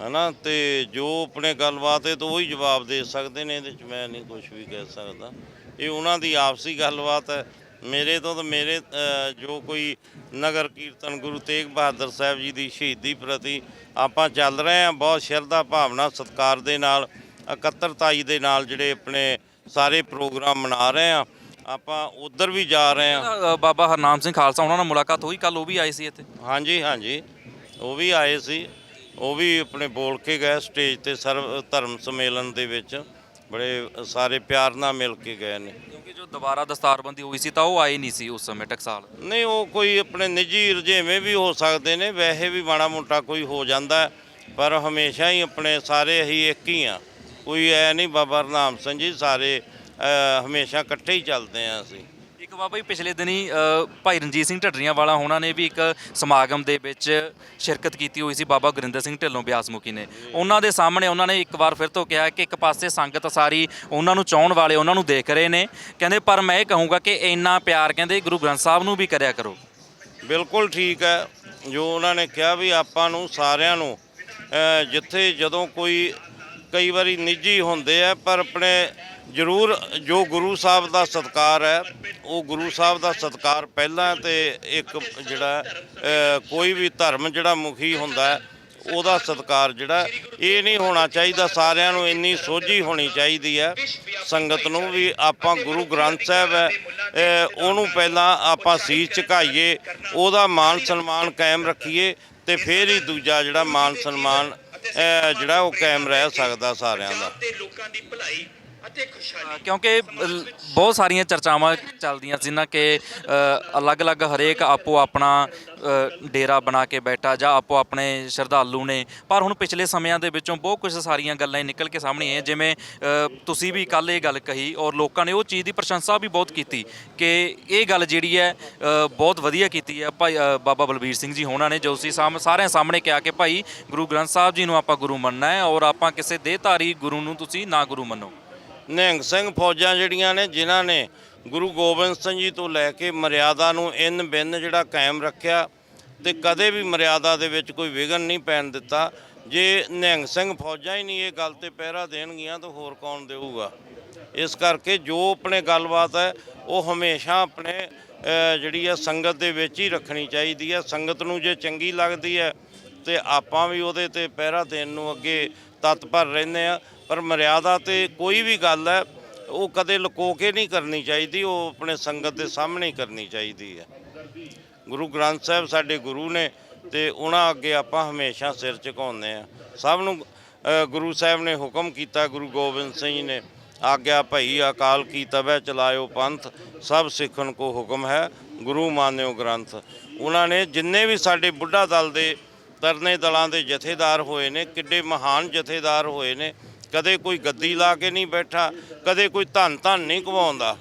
ਹਨਾ, ਤੇ ਜੋ ਆਪਣੇ ਗੱਲਬਾਤ ਹੈ ਤਾਂ ਉਹੀ ਜਵਾਬ ਦੇ ਸਕਦੇ ਨੇ, ਇਹਦੇ ਚ ਮੈਂ ਨਹੀਂ ਕੁਝ ਵੀ ਕਹਿ ਸਕਦਾ। ਇਹ ਉਹਨਾਂ ਦੀ ਆਪਸੀ ਗੱਲਬਾਤ ਹੈ ਮੇਰੇ ਤੋਂ ਤਾਂ ਮੇਰੇ ਅ, ਜੋ ਕੋਈ ਨਗਰ ਕੀਰਤਨ ਗੁਰੂ ਤੇਗ ਬਹਾਦਰ ਸਾਹਿਬ ਜੀ ਦੀ ਸ਼ਹੀਦੀ ਪ੍ਰਤੀ ਆਪਾਂ ਚੱਲ ਰਹੇ ਹਾਂ ਬਹੁਤ ਸ਼ਰਧਾ ਭਾਵਨਾ ਸਤਿਕਾਰ ਦੇ ਨਾਲ ਇਕੱਤਰਤਾਈ ਦੇ ਨਾਲ ਜਿਹੜੇ ਆਪਣੇ ਸਾਰੇ ਪ੍ਰੋਗਰਾਮ ਮਨਾ ਰਹੇ ਹਾਂ। ਆਪਾਂ ਉਧਰ ਵੀ ਜਾ ਰਹੇ ਹਾਂ। ਅ, ਬਾਬਾ ਹਰਨਾਮ ਸਿੰਘ ਖਾਲਸਾ ਉਹਨਾਂ ਨਾਲ ਮੁਲਾਕਾਤ ਹੋਈ ਕੱਲ ਉਹ ਵੀ ਆਏ ਸੀ ਇੱਥੇ? ਹਾਂਜੀ ਹਾਂਜੀ। ਉਹ ਵੀ ਆਏ ਸੀ। ਉਹ ਵੀ ਆਪਣੇ ਬੋਲ ਕੇ ਗਏ ਸਟੇਜ ਤੇ ਸਰਵ ਧਰਮ ਸੰਮੇਲਨ ਦੇ ਵਿੱਚ। ਬੜੇ ਸਾਰੇ ਪਿਆਰ ਨਾਲ ਮਿਲ ਕੇ ਗਏ ਨੇ। ਕਿਉਂਕਿ ਜੋ ਦੁਬਾਰਾ ਦਸਤਾਰਬੰਦੀ ਹੋਈ ਸੀ ਤਾਂ ਉਹ ਆਏ ਨਹੀਂ ਸੀ ਉਸ ਸਮੇਂ ਟਕਸਾਲ। ਨਹੀਂ ਉਹ ਕੋਈ ਆਪਣੇ ਨਿੱਜੀ ਰੁਝੇਵੇਂ ਵੀ ਹੋ ਸਕਦੇ ਨੇ ਵੈਸੇ ਵੀ ਮਾੜਾ ਮੋਟਾ ਕੋਈ ਹੋ ਜਾਂਦਾ ਪਰ ਹਮੇਸ਼ਾ ਹੀ ਆਪਣੇ ਸਾਰੇ ਹੀ ਇੱਕ ਹੀ ਆ। ਕੋਈ ਐ ਨਹੀਂ ਬਾਬਾ ਹਰਨਾਮ ਸਿੰਘ ਜੀ ਸਾਰੇ ਹਮੇਸ਼ਾ ਇਕੱਠੇ ਹੀ ਚੱਲਦੇ ਆ ਅਸੀਂ। ਇੱਕ ਬਾਬਾ ਜੀ ਪਿਛਲੇ ਦਿਨੀ ਭਾਈ ਰਣਜੀਤ ਸਿੰਘ ਢੱਡਰੀਆਂ ਵਾਲਾ ਹੋਣਾ ਨੇ ਵੀ ਇੱਕ ਸਮਾਗਮ ਦੇ ਵਿੱਚ ਸ਼ਿਰਕਤ ਕੀਤੀ ਹੋਈ ਸੀ ਬਾਬਾ ਗੁਰਿੰਦਰ ਸਿੰਘ ਢਿੱਲੋਂ ਬਿਆਸਮੁਖੀ ਨੇ। ਉਹਨਾਂ ਦੇ ਸਾਹਮਣੇ ਉਹਨਾਂ ਨੇ ਇੱਕ ਵਾਰ ਫਿਰ ਤੋਂ ਕਿਹਾ ਕਿ ਇੱਕ ਪਾਸੇ ਸੰਗਤ ਸਾਰੀ ਉਹਨਾਂ ਨੂੰ ਚਾਹਣ ਵਾਲੇ ਉਹਨਾਂ ਨੂੰ ਦੇਖ ਰਹੇ ਨੇ। ਕਹਿੰਦੇ, ਪਰ ਮੈਂ ਇਹ ਕਹੂੰਗਾ ਕਿ ਇੰਨਾ ਪਿਆਰ ਕਹਿੰਦੇ ਗੁਰੂ ਗ੍ਰੰਥ ਸਾਹਿਬ ਨੂੰ ਵੀ ਕਰਿਆ ਕਰੋ। ਬਿਲਕੁਲ ਠੀਕ ਹੈ। ਜੋ ਉਹਨਾਂ ਨੇ ਕਿਹਾ ਵੀ ਆਪਾਂ ਨੂੰ ਸਾਰਿਆਂ ਨੂੰ ਜਿੱਥੇ ਜਦੋਂ ਕੋਈ ਕਈ ਵਾਰੀ ਨਿੱਜੀ ਹੁੰਦੇ ਆ, ਪਰ ਆਪਣੇ ਜ਼ਰੂਰ, ਜੋ ਗੁਰੂ ਸਾਹਿਬ ਦਾ ਸਤਕਾਰ ਹੈ, ਉਹ ਗੁਰੂ ਸਾਹਿਬ ਦਾ ਸਤਕਾਰ ਪਹਿਲਾਂ ਤੇ ਇੱਕ ਜਿਹੜਾ ਕੋਈ ਵੀ ਧਰਮ ਜਿਹੜਾ ਮੁਖੀ ਹੁੰਦਾ ਉਹਦਾ ਸਤਕਾਰ ਜਿਹੜਾ, ਇਹ ਨਹੀਂ ਹੋਣਾ ਚਾਹੀਦਾ, ਸਾਰਿਆਂ ਨੂੰ ਇੰਨੀ ਸੋਝੀ ਹੋਣੀ ਚਾਹੀਦੀ ਹੈ। ਸੰਗਤ ਨੂੰ ਵੀ ਆਪਾਂ ਗੁਰੂ ਗ੍ਰੰਥ ਸਾਹਿਬ ਹੈ ਉਹਨੂੰ ਪਹਿਲਾਂ ਆਪਾਂ ਸੀਸ ਝੁਕਾਈਏ, ਉਹਦਾ ਮਾਨ ਸਨਮਾਨ ਕਾਇਮ ਰੱਖੀਏ ਤੇ ਫਿਰ ਹੀ ਦੂਜਾ ਜਿਹੜਾ ਮਾਨ ਸਨਮਾਨ ਜਿਹੜਾ ਉਹ ਕਾਇਮ ਰਹਿ ਸਕਦਾ ਸਾਰਿਆਂ ਦਾ। ਤੇ ਲੋਕਾਂ ਦੀ ਭਲਾਈ ਅਤੇ ਖੁਸ਼ਹਾਲੀ। ਕਿਉਂਕਿ ਲ- ਬਹੁਤ ਸਾਰੀਆਂ ਚਰਚਾਵਾਂ ਚੱਲਦੀਆਂ ਜਿਨ੍ਹਾਂ ਕਿ ਅ, ਅਲੱਗ-ਅਲੱਗ ਹਰੇਕ ਆਪੋ ਆਪਣਾ ਅ, ਡੇਰਾ ਬਣਾ ਕੇ ਬੈਠਾ ਜਾਂ ਆਪੋ ਆਪਣੇ ਸ਼ਰਧਾਲੂ ਨੇ। ਪਰ ਹੁਣ ਪਿਛਲੇ ਸਮਿਆਂ ਦੇ ਵਿੱਚੋਂ ਬਹੁਤ ਕੁਝ ਸਾਰੀਆਂ ਗੱਲਾਂ ਹੀ ਨਿਕਲ ਕੇ ਸਾਹਮਣੇ ਆਈਆਂ। ਜਿਵੇਂ ਅ, ਤੁਸੀਂ ਵੀ ਕੱਲ ਇਹ ਗੱਲ ਕਹੀ ਔਰ ਲੋਕਾਂ ਨੇ ਉਹ ਚੀਜ਼ ਦੀ ਪ੍ਰਸ਼ੰਸਾ ਵੀ ਬਹੁਤ ਕੀਤੀ ਕਿ ਇਹ ਗੱਲ ਜਿਹੜੀ ਹੈ ਅ, ਬਹੁਤ ਵਧੀਆ ਕੀਤੀ ਹੈ। ਭਾਈ ਅ, ਬਾਬਾ ਬਲਬੀਰ ਸਿੰਘ ਜੀ ਹੋਣਾ ਨੇ ਜੋ ਸੀ ਸਾਹਮ ਸਾਰਿਆਂ ਸਾਹਮਣੇ ਕਿਹਾ ਕਿ ਭਾਈ ਗੁਰੂ ਗ੍ਰੰਥ ਸਾਹਿਬ ਜੀ ਨੂੰ ਆਪਾਂ ਗੁਰੂ ਮੰਨਣਾ ਹੈ ਔਰ ਆਪਾਂ ਕਿਸੇ ਦੇਹਧਾਰੀ ਗੁਰੂ ਨੂੰ ਤੁਸੀਂ ਨਾ ਗੁਰੂ ਮੰਨੋ। ਨਿਹੰਗ ਸਿੰਘ ਫੌਜਾਂ ਜਿਹੜੀਆਂ ਨੇ, ਜਿਨ੍ਹਾਂ ਨੇ ਗੁਰੂ ਗੋਬਿੰਦ ਸਿੰਘ ਜੀ ਤੋਂ ਲੈ ਕੇ ਮਰਿਆਦਾ ਨੂੰ ਇਨ ਬਿੰਨ ਜਿਹੜਾ ਕਾਇਮ ਰੱਖਿਆ ਤੇ ਕਦੇ ਵੀ ਮਰਿਆਦਾ ਦੇ ਵਿੱਚ ਕੋਈ ਵਿਘਨ ਨਹੀਂ ਪੈਣ ਦਿੱਤਾ। ਜੇ ਨਿਹੰਗ ਸਿੰਘ ਫੌਜਾਂ ਹੀ ਨਹੀਂ ਇਹ ਗੱਲ ਤੇ ਪਹਿਰਾ ਦੇਣਗੀਆਂ ਤਾਂ ਹੋਰ ਕੌਣ ਦੇਊਗਾ? ਇਸ ਕਰਕੇ ਜੋ ਆਪਣੇ ਗੱਲਬਾਤ ਹੈ, ਉਹ ਹਮੇਸ਼ਾ ਆਪਣੇ ਜਿਹੜੀ ਹੈ ਸੰਗਤ ਦੇ ਵਿੱਚ ਹੀ ਰੱਖਣੀ ਚਾਹੀਦੀ ਹੈ। ਸੰਗਤ ਨੂੰ ਜੇ ਚੰਗੀ ਲੱਗਦੀ ਹੈ ਤੇ ਆਪਾਂ ਵੀ ਉਹਦੇ ਤੇ ਪਹਿਰਾ ਦੇਣ ਨੂੰ ਅੱਗੇ ਤਤਪਰ ਰਹਿੰਦੇ ਆ ਪਰ ਮਰਿਆਦਾ ਤੇ ਕੋਈ ਵੀ ਗੱਲ ਹੈ, ਉਹ ਕਦੇ ਲੁਕੋ ਕੇ ਨਹੀਂ ਕਰਨੀ ਚਾਹੀਦੀ, ਉਹ ਆਪਣੇ ਸੰਗਤ ਦੇ ਸਾਹਮਣੇ ਹੀ ਕਰਨੀ ਚਾਹੀਦੀ ਹੈ। ਗੁਰੂ ਗ੍ਰੰਥ ਸਾਹਿਬ ਸਾਡੇ ਗੁਰੂ ਨੇ ਤੇ ਉਹਨਾਂ ਅੱਗੇ ਆਪਾਂ ਹਮੇਸ਼ਾ ਸਿਰ ਝੁਕਾਉਂਦੇ ਆ ਸਭ ਨੂੰ ਗੁਰੂ ਸਾਹਿਬ ਨੇ ਹੁਕਮ ਕੀਤਾ, ਗੁਰੂ ਗੋਬਿੰਦ ਸਿੰਘ ਜੀ ਨੇ ਆਗਿਆ, ਭਈ ਅਕਾਲ ਕੀ ਤਬੈ ਚਲਾਇਓ ਪੰਥ, ਸਭ ਸਿੱਖਣ ਕੋ ਹੁਕਮ ਹੈ, ਗੁਰੂ ਮਾਨਿਓ ਗ੍ਰੰਥ। ਉਹਨਾਂ ਨੇ ਜਿੰਨੇ ਵੀ ਸਾਡੇ ਬੁੱਢਾ ਦਲ ਦੇ ਤਰਨੇ ਦਲਾਂ ਦੇ ਜਥੇਦਾਰ ਹੋਏ ਨੇ, ਕਿੱਡੇ ਮਹਾਨ ਜਥੇਦਾਰ ਹੋਏ ਨੇ ਕਦੇ ਕੋਈ ਗੱਦੀ ਲਾ ਕੇ ਨਹੀਂ ਬੈਠਾ, ਕਦੇ ਕੋਈ ਧਨ ਧਨ ਨਹੀਂ ਕਵਾਉਂਦਾ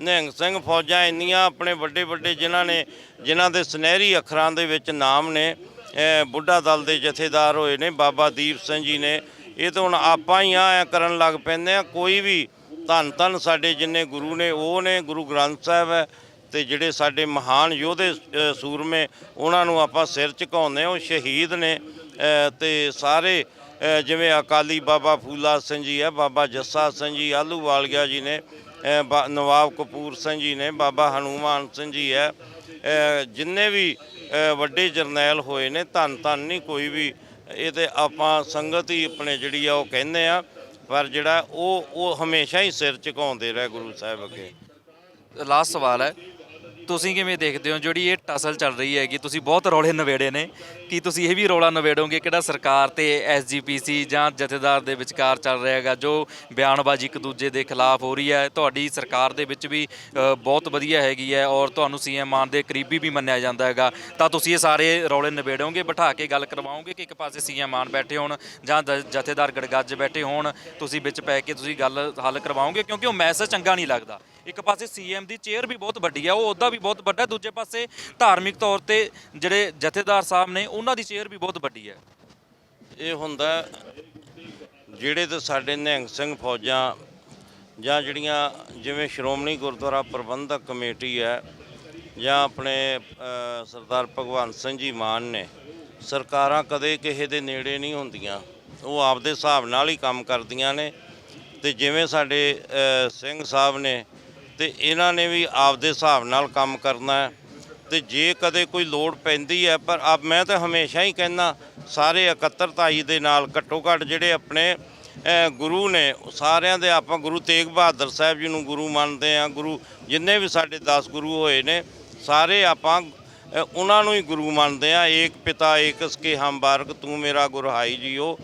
ਨਿਹੰਗ ਸਿੰਘ ਫੌਜਾਂ ਇੰਨੀਆਂ ਆਪਣੇ ਵੱਡੇ ਵੱਡੇ ਜਿਨ੍ਹਾਂ ਨੇ, ਜਿਨ੍ਹਾਂ ਦੇ ਸੁਨਹਿਰੀ ਅੱਖਰਾਂ ਦੇ ਵਿੱਚ ਨਾਮ ਨੇ ਬੁੱਢਾ ਦਲ ਦੇ ਜਥੇਦਾਰ ਹੋਏ ਨੇ, ਬਾਬਾ ਦੀਪ ਸਿੰਘ ਜੀ ਨੇ, ਇਹ ਤਾਂ ਹੁਣ ਆਪਾਂ ਹੀ ਆ ਕਰਨ ਲੱਗ ਪੈਂਦੇ ਆ, ਕੋਈ ਵੀ ਧੰਨ ਧੰਨ ਸਾਡੇ ਜਿੰਨੇ ਗੁਰੂ ਨੇ, ਉਹ ਨੇ, ਗੁਰੂ ਗ੍ਰੰਥ ਸਾਹਿਬ ਹੈ, ਤੇ ਜਿਹੜੇ ਸਾਡੇ ਮਹਾਨ ਯੋਧੇ, ਅਹ, ਸੂਰਮੇ, ਉਹਨਾਂ ਨੂੰ ਆਪਾਂ ਸਿਰ ਝੁਕਾਉਂਦੇ ਹਾਂ, ਉਹ ਸ਼ਹੀਦ ਨੇ, ਅਹ, ਤੇ ਸਾਰੇ ਜਿਵੇਂ ਅਕਾਲੀ ਬਾਬਾ ਫੂਲਾ ਸਿੰਘ ਜੀ ਹੈ, ਬਾਬਾ ਜੱਸਾ ਸਿੰਘ ਜੀ ਆਲੂਵਾਲੀਆ ਜੀ ਨੇ ਬਾ- ਨਵਾਬ ਕਪੂਰ ਸਿੰਘ ਜੀ ਨੇ, ਬਾਬਾ ਹਨੂਮਾਨ ਸਿੰਘ ਜੀ ਹੈ। ਜਿੰਨੇ ਵੀ ਵੱਡੇ ਜਰਨੈਲ ਹੋਏ ਨੇ, ਧੰਨ ਧੰਨ ਨਹੀਂ ਕੋਈ ਵੀ, ਇਹ ਤੇ ਆਪਾਂ ਸੰਗਤ ਹੀ ਆਪਣੇ ਜਿਹੜੀ ਆ ਉਹ ਕਹਿੰਦੇ ਆ, ਪਰ ਜਿਹੜਾ ਉਹ ਉਹ ਹਮੇਸ਼ਾ ਹੀ ਸਿਰ ਝੁਕਾਉਂਦੇ ਰਹੇ ਗੁਰੂ ਸਾਹਿਬ ਅੱਗੇ। ਲਾਸਟ ਸਵਾਲ ਹੈ ਤੁਸੀਂ ਕਿਵੇਂ ਦੇਖਦੇ ਹੋ? ਜਿਹੜੀ ਇਹ ਟਸਲ ਚੱਲ ਰਹੀ ਹੈਗੀ, ਤੁਸੀਂ ਬਹੁਤ ਰੌਲੇ ਨਵੇੜੇ ਨੇ। ਕੀ ਤੁਸੀਂ ਇਹ ਵੀ ਰੌਲਾ ਨਵੇੜੋਗੇ ਕਿਹੜਾ ਸਰਕਾਰ ਤੇ ਐਸਜੀਪੀਸੀ ਜਾਂ ਜਥੇਦਾਰ ਦੇ ਵਿਚਕਾਰ ਚੱਲ ਰਿਹਾ ਹੈਗਾ, ਜੋ ਬਿਆਨਬਾਜ਼ੀ ਇੱਕ ਦੂਜੇ ਦੇ ਖਿਲਾਫ ਹੋ ਰਹੀ ਹੈ? ਤੁਹਾਡੀ ਸਰਕਾਰ ਦੇ ਵਿੱਚ ਵੀ ਬਹੁਤ ਵਧੀਆ ਹੈਗੀ ਹੈ ਔਰ ਤੁਹਾਨੂੰ ਸੀਐਮ ਮਾਨ ਦੇ ਕਰੀਬੀ ਵੀ ਮੰਨਿਆ ਜਾਂਦਾ ਹੈਗਾ। ਤਾਂ ਤੁਸੀਂ ਇਹ ਸਾਰੇ ਰੌਲੇ ਨਵੇੜੋਗੇ, ਬਿਠਾ ਕੇ ਗੱਲ ਕਰਵਾਓਗੇ ਕਿ ਇੱਕ ਪਾਸੇ ਸੀਐਮ ਮਾਨ ਬੈਠੇ ਹੋਣ ਜਾਂ, ਜਥੇਦਾਰ ਗੜਗੱਜ ਬੈਠੇ ਹੋਣ, ਤੁਸੀਂ ਵਿੱਚ ਪੈ ਕੇ ਤੁਸੀਂ ਗੱਲ ਹੱਲ ਕਰਵਾਓਗੇ? ਕਿਉਂਕਿ ਉਹ ਮੈਸੇਜ ਚੰਗਾ ਨਹੀਂ ਲੱਗਦਾ। ਇੱਕ ਪਾਸੇ ਸੀਐਮ ਦੀ ਚੇਅਰ ਵੀ ਬਹੁਤ ਵੱਡੀ ਹੈ ਉਹ ਉਹਦਾ ਵੀ ਬਹੁਤ ਵੱਡਾ, ਦੂਜੇ ਪਾਸੇ ਧਾਰਮਿਕ ਤੌਰ ਤੇ ਜਿਹੜੇ ਜਥੇਦਾਰ ਸਾਹਿਬ ਨੇ, ਉਹਨਾਂ ਦੀ ਚੇਅਰ ਵੀ ਬਹੁਤ ਵੱਡੀ ਹੈ। ਇਹ ਹੁੰਦਾ ਜਿਹੜੇ ਤਾਂ ਸਾਡੇ ਨਿਹੰਗ ਸਿੰਘ ਫੌਜਾਂ ਜਾਂ ਜਿਹੜੀਆਂ ਜਿਵੇਂ ਸ਼੍ਰੋਮਣੀ ਗੁਰਦੁਆਰਾ ਪ੍ਰਬੰਧਕ ਕਮੇਟੀ ਹੈ ਜਾਂ ਆਪਣੇ ਸਰਦਾਰ ਭਗਵੰਤ ਸਿੰਘ ਜੀ ਮਾਨ ਨੇ, ਸਰਕਾਰਾਂ ਕਦੇ ਕਿਸੇ ਦੇ ਨੇੜੇ ਨਹੀਂ ਹੁੰਦੀਆਂ। ਉਹ ਆਪਦੇ ਹਿਸਾਬ ਨਾਲ ਹੀ ਕੰਮ ਕਰਦੀਆਂ ਨੇ ਤੇ ਜਿਵੇਂ ਸਾਡੇ ਸਿੰਘ ਸਾਹਿਬ ਨੇ ਤੇ ਇਹਨਾਂ ਨੇ ਵੀ ਆਪਦੇ ਹਿਸਾਬ ਨਾਲ ਕੰਮ ਕਰਨਾ ਹੈ। ਤੇ ਜੇ ਕਦੇ ਕੋਈ ਲੋੜ ਪੈਂਦੀ ਹੈ, ਪਰ ਆਪ ਮੈਂ ਤਾਂ ਹਮੇਸ਼ਾ ਹੀ ਕਹਿੰਦਾ, ਸਾਰੇ ਇਕੱਤਰਤਾਈ ਦੇ ਨਾਲ ਘੱਟੋ ਘੱਟ ਜਿਹੜੇ ਆਪਣੇ ਗੁਰੂ ਨੇ ਸਾਰਿਆਂ ਦੇ ਆਪਾਂ ਗੁਰੂ ਤੇਗ ਬਹਾਦਰ ਸਾਹਿਬ ਜੀ ਨੂੰ ਗੁਰੂ ਮੰਨਦੇ ਆ ਗੁਰੂ ਜਿੰਨੇ ਵੀ ਸਾਡੇ 10 ਗੁਰੂ ਹੋਏ ਨੇ, ਸਾਰੇ ਆਪਾਂ ਉਹਨਾਂ ਨੂੰ ਹੀ ਗੁਰੂ ਮੰਨਦੇ ਆ ਏਕ ਪਿਤਾ ਏਕਸ ਕੇ ਹਮ ਬਾਰਕ, ਤੂੰ ਮੇਰਾ ਗੁਰਹਾਈ ਜੀਓ।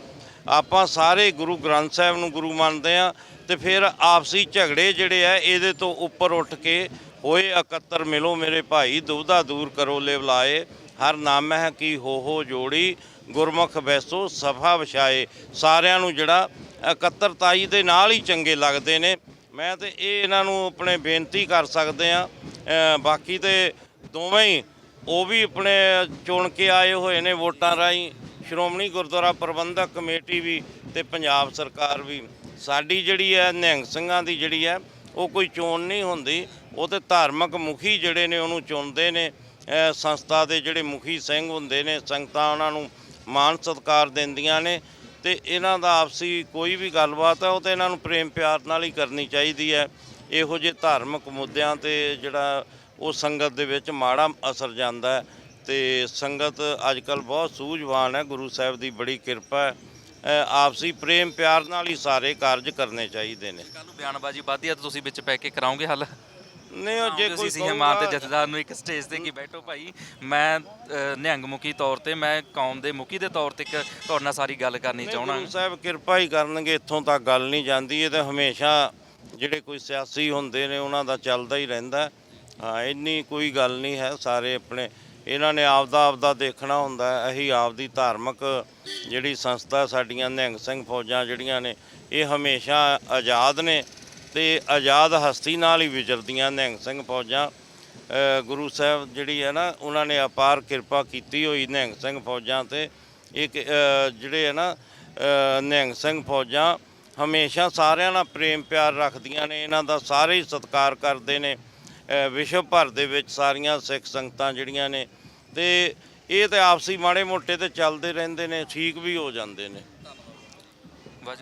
ਆਪਾਂ ਸਾਰੇ ਗੁਰੂ ਗ੍ਰੰਥ ਸਾਹਿਬ ਨੂੰ ਗੁਰੂ ਮੰਨਦੇ ਆ ਤੇ ਫਿਰ ਆਪਸੀ ਝਗੜੇ ਜਿਹੜੇ ਆ, ਇਹਦੇ ਤੋਂ ਉੱਪਰ ਉੱਠ ਕੇ ਹੋਏ ਇਕੱਤਰ ਮਿਲੋ ਮੇਰੇ ਭਾਈ ਦੁਬਦਾ ਦੂਰ ਕਰੋ ਲਿਵਲਾਏ ਹਰ ਨਾਮ ਹੈ ਕੀ ਹੋ ਹੋ ਜੋੜੀ, ਗੁਰਮੁਖ ਬੈਸੋ ਸਫਾ ਵਿਛਾਏ। ਸਾਰਿਆਂ ਨੂੰ ਜਿਹੜਾ ਇਕੱਤਰਤਾਈ ਦੇ ਨਾਲ ਹੀ ਚੰਗੇ ਲੱਗਦੇ ਨੇ। ਮੈਂ ਤੇ ਇਹ ਇਹਨਾਂ ਨੂੰ ਆਪਣੇ ਬੇਨਤੀ ਕਰ ਸਕਦੇ ਆ ਬਾਕੀ ਤੇ ਦੋਵੇਂ ਹੀ, ਉਹ ਵੀ ਆਪਣੇ ਚੁਣ ਕੇ ਆਏ ਹੋਏ ਨੇ ਵੋਟਾਂ ਰਾਹੀਂ। ਸ਼੍ਰੋਮਣੀ ਗੁਰਦੁਆਰਾ ਪ੍ਰਬੰਧਕ ਕਮੇਟੀ ਵੀ ਤੇ ਪੰਜਾਬ ਸਰਕਾਰ ਵੀ। ਸਾਡੀ ਜਿਹੜੀ ਹੈ, ਨਿਹੰਗ ਸਿੰਘਾਂ ਦੀ ਜਿਹੜੀ ਹੈ, ਉਹ ਕੋਈ ਚੋਣ ਨਹੀਂ ਹੁੰਦੀ। ਉਹ ਤੇ ਧਾਰਮਿਕ ਮੁਖੀ ਜਿਹੜੇ ਨੇ, ਉਹਨੂੰ ਚੁਣਦੇ ਨੇ। ਸੰਸਥਾ ਦੇ ਜਿਹੜੇ ਮੁਖੀ ਸਿੰਘ ਹੁੰਦੇ ਨੇ, ਸੰਗਤਾਂ ਉਹਨਾਂ ਨੂੰ ਮਾਣ ਸਤਿਕਾਰ ਦਿੰਦੀਆਂ ਨੇ। ਤੇ ਇਹਨਾਂ ਦਾ ਆਪਸੀ ਕੋਈ ਵੀ ਗੱਲਬਾਤ ਹੈ, ਉਹ ਤੇ ਇਹਨਾਂ ਨੂੰ ਪ੍ਰੇਮ ਪਿਆਰ ਨਾਲ ਹੀ ਕਰਨੀ ਚਾਹੀਦੀ ਹੈ। ਇਹੋ ਜਿਹੇ ਧਾਰਮਿਕ ਮੁੱਦਿਆਂ ਤੇ ਜਿਹੜਾ ਉਹ ਸੰਗਤ ਦੇ ਵਿੱਚ ਮਾੜਾ ਅਸਰ ਜਾਂਦਾ ਹੈ। ਤੇ ਸੰਗਤ ਅੱਜ ਕੱਲ ਬਹੁਤ ਸੂਝਵਾਨ ਹੈ। ਗੁਰੂ ਸਾਹਿਬ ਦੀ ਬੜੀ ਕਿਰਪਾ ਹੈ। ਆਪਸੀ ਪ੍ਰੇਮ ਪਿਆਰ ਨਾਲ ਹੀ ਸਾਰੇ ਕਾਰਜ ਕਰਨੇ ਚਾਹੀਦੇ ਨੇ। ਕੱਲ ਨੂੰ ਬਿਆਨਬਾਜ਼ੀ ਵੱਧਦੀ ਹੈ ਤਾਂ ਤੁਸੀਂ ਵਿੱਚ ਪੈ ਕੇ ਕਰਾਓਗੇ ਹੱਲ? ਨਹੀਂ ਉਹ ਜੇ ਕੋਈ ਸੀਐਮ ਮਾਨ ਤੇ ਜਥੇਦਾਰ ਨੂੰ ਇੱਕ ਸਟੇਜ ਤੇ ਕੀ ਬੈਠੋ ਭਾਈ। ਮੈਂ ਨਿਹੰਗ ਮੁਖੀ ਤੌਰ ਤੇ ਮੈਂ ਕੌਮ ਦੇ ਮੁਖੀ ਦੇ ਤੌਰ ਤੇ ਇੱਕ ਤੁਹਾਡੇ ਨਾਲ ਸਾਰੀ ਗੱਲ ਕਰਨੀ ਚਾਹਣਾ ਗੁਰੂ ਸਾਹਿਬ ਕਿਰਪਾ ਹੀ ਕਰਨਗੇ ਇੱਥੋਂ ਤੱਕ ਗੱਲ ਨਹੀਂ ਜਾਂਦੀ। ਇਹ ਤਾਂ ਹਮੇਸ਼ਾ ਜਿਹੜੇ ਕੋਈ ਸਿਆਸੀ ਹੁੰਦੇ ਨੇ ਉਹਨਾਂ ਦਾ ਚੱਲਦਾ ਹੀ ਰਹਿੰਦਾ। ਹਾਂ ਇੰਨੀ ਕੋਈ ਗੱਲ ਨਹੀਂ ਹੈ ਸਾਰੇ ਆਪਣੇ ਇਹਨਾਂ ਨੇ ਆਪਦਾ ਆਪਦਾ ਦੇਖਣਾ ਹੁੰਦਾ ਅਸੀਂ ਆਪਦੀ ਧਾਰਮਿਕ ਜਿਹੜੀ ਸੰਸਥਾ ਸਾਡੀਆਂ ਨਿਹੰਗ ਸਿੰਘ ਫੌਜਾਂ ਜਿਹੜੀਆਂ ਨੇ ਇਹ ਹਮੇਸ਼ਾ ਆਜ਼ਾਦ ਨੇ ਤੇ ਆਜ਼ਾਦ ਹਸਤੀ ਨਾਲ ਹੀ ਵਿਚਰਦੀਆਂ ਨਿਹੰਗ ਸਿੰਘ ਫੌਜਾਂ। ਗੁਰੂ ਸਾਹਿਬ ਜਿਹੜੀ ਹੈ ਨਾ ਉਹਨਾਂ ਨੇ ਅਪਾਰ ਕਿਰਪਾ ਕੀਤੀ ਹੋਈ ਨਿਹੰਗ ਸਿੰਘ ਫੌਜਾਂ ਤੇ। ਇੱਕ ਅ, ਜਿਹੜੇ ਹੈ ਨਾ ਨਿਹੰਗ ਸਿੰਘ ਫੌਜਾਂ ਹਮੇਸ਼ਾ ਸਾਰਿਆਂ ਨਾਲ ਪ੍ਰੇਮ ਪਿਆਰ ਰੱਖਦੀਆਂ ਨੇ ਇਹਨਾਂ ਦਾ ਸਾਰੇ ਹੀ ਸਤਿਕਾਰ ਕਰਦੇ ਨੇ। ਵਿਸ਼ਵ ਭਰ ਦੇ ਵਿੱਚ ਸਾਰੀਆਂ ਸਿੱਖ ਸੰਗਤਾਂ ਜਿਹੜੀਆਂ ਨੇ ਤੇ ਇਹ ਤੇ ਆਪਸੀ ਮਾੜੇ ਮੋਟੇ ਤੇ ਚੱਲਦੇ ਰਹਿੰਦੇ ਨੇ ਠੀਕ ਵੀ ਹੋ ਜਾਂਦੇ ਨੇ।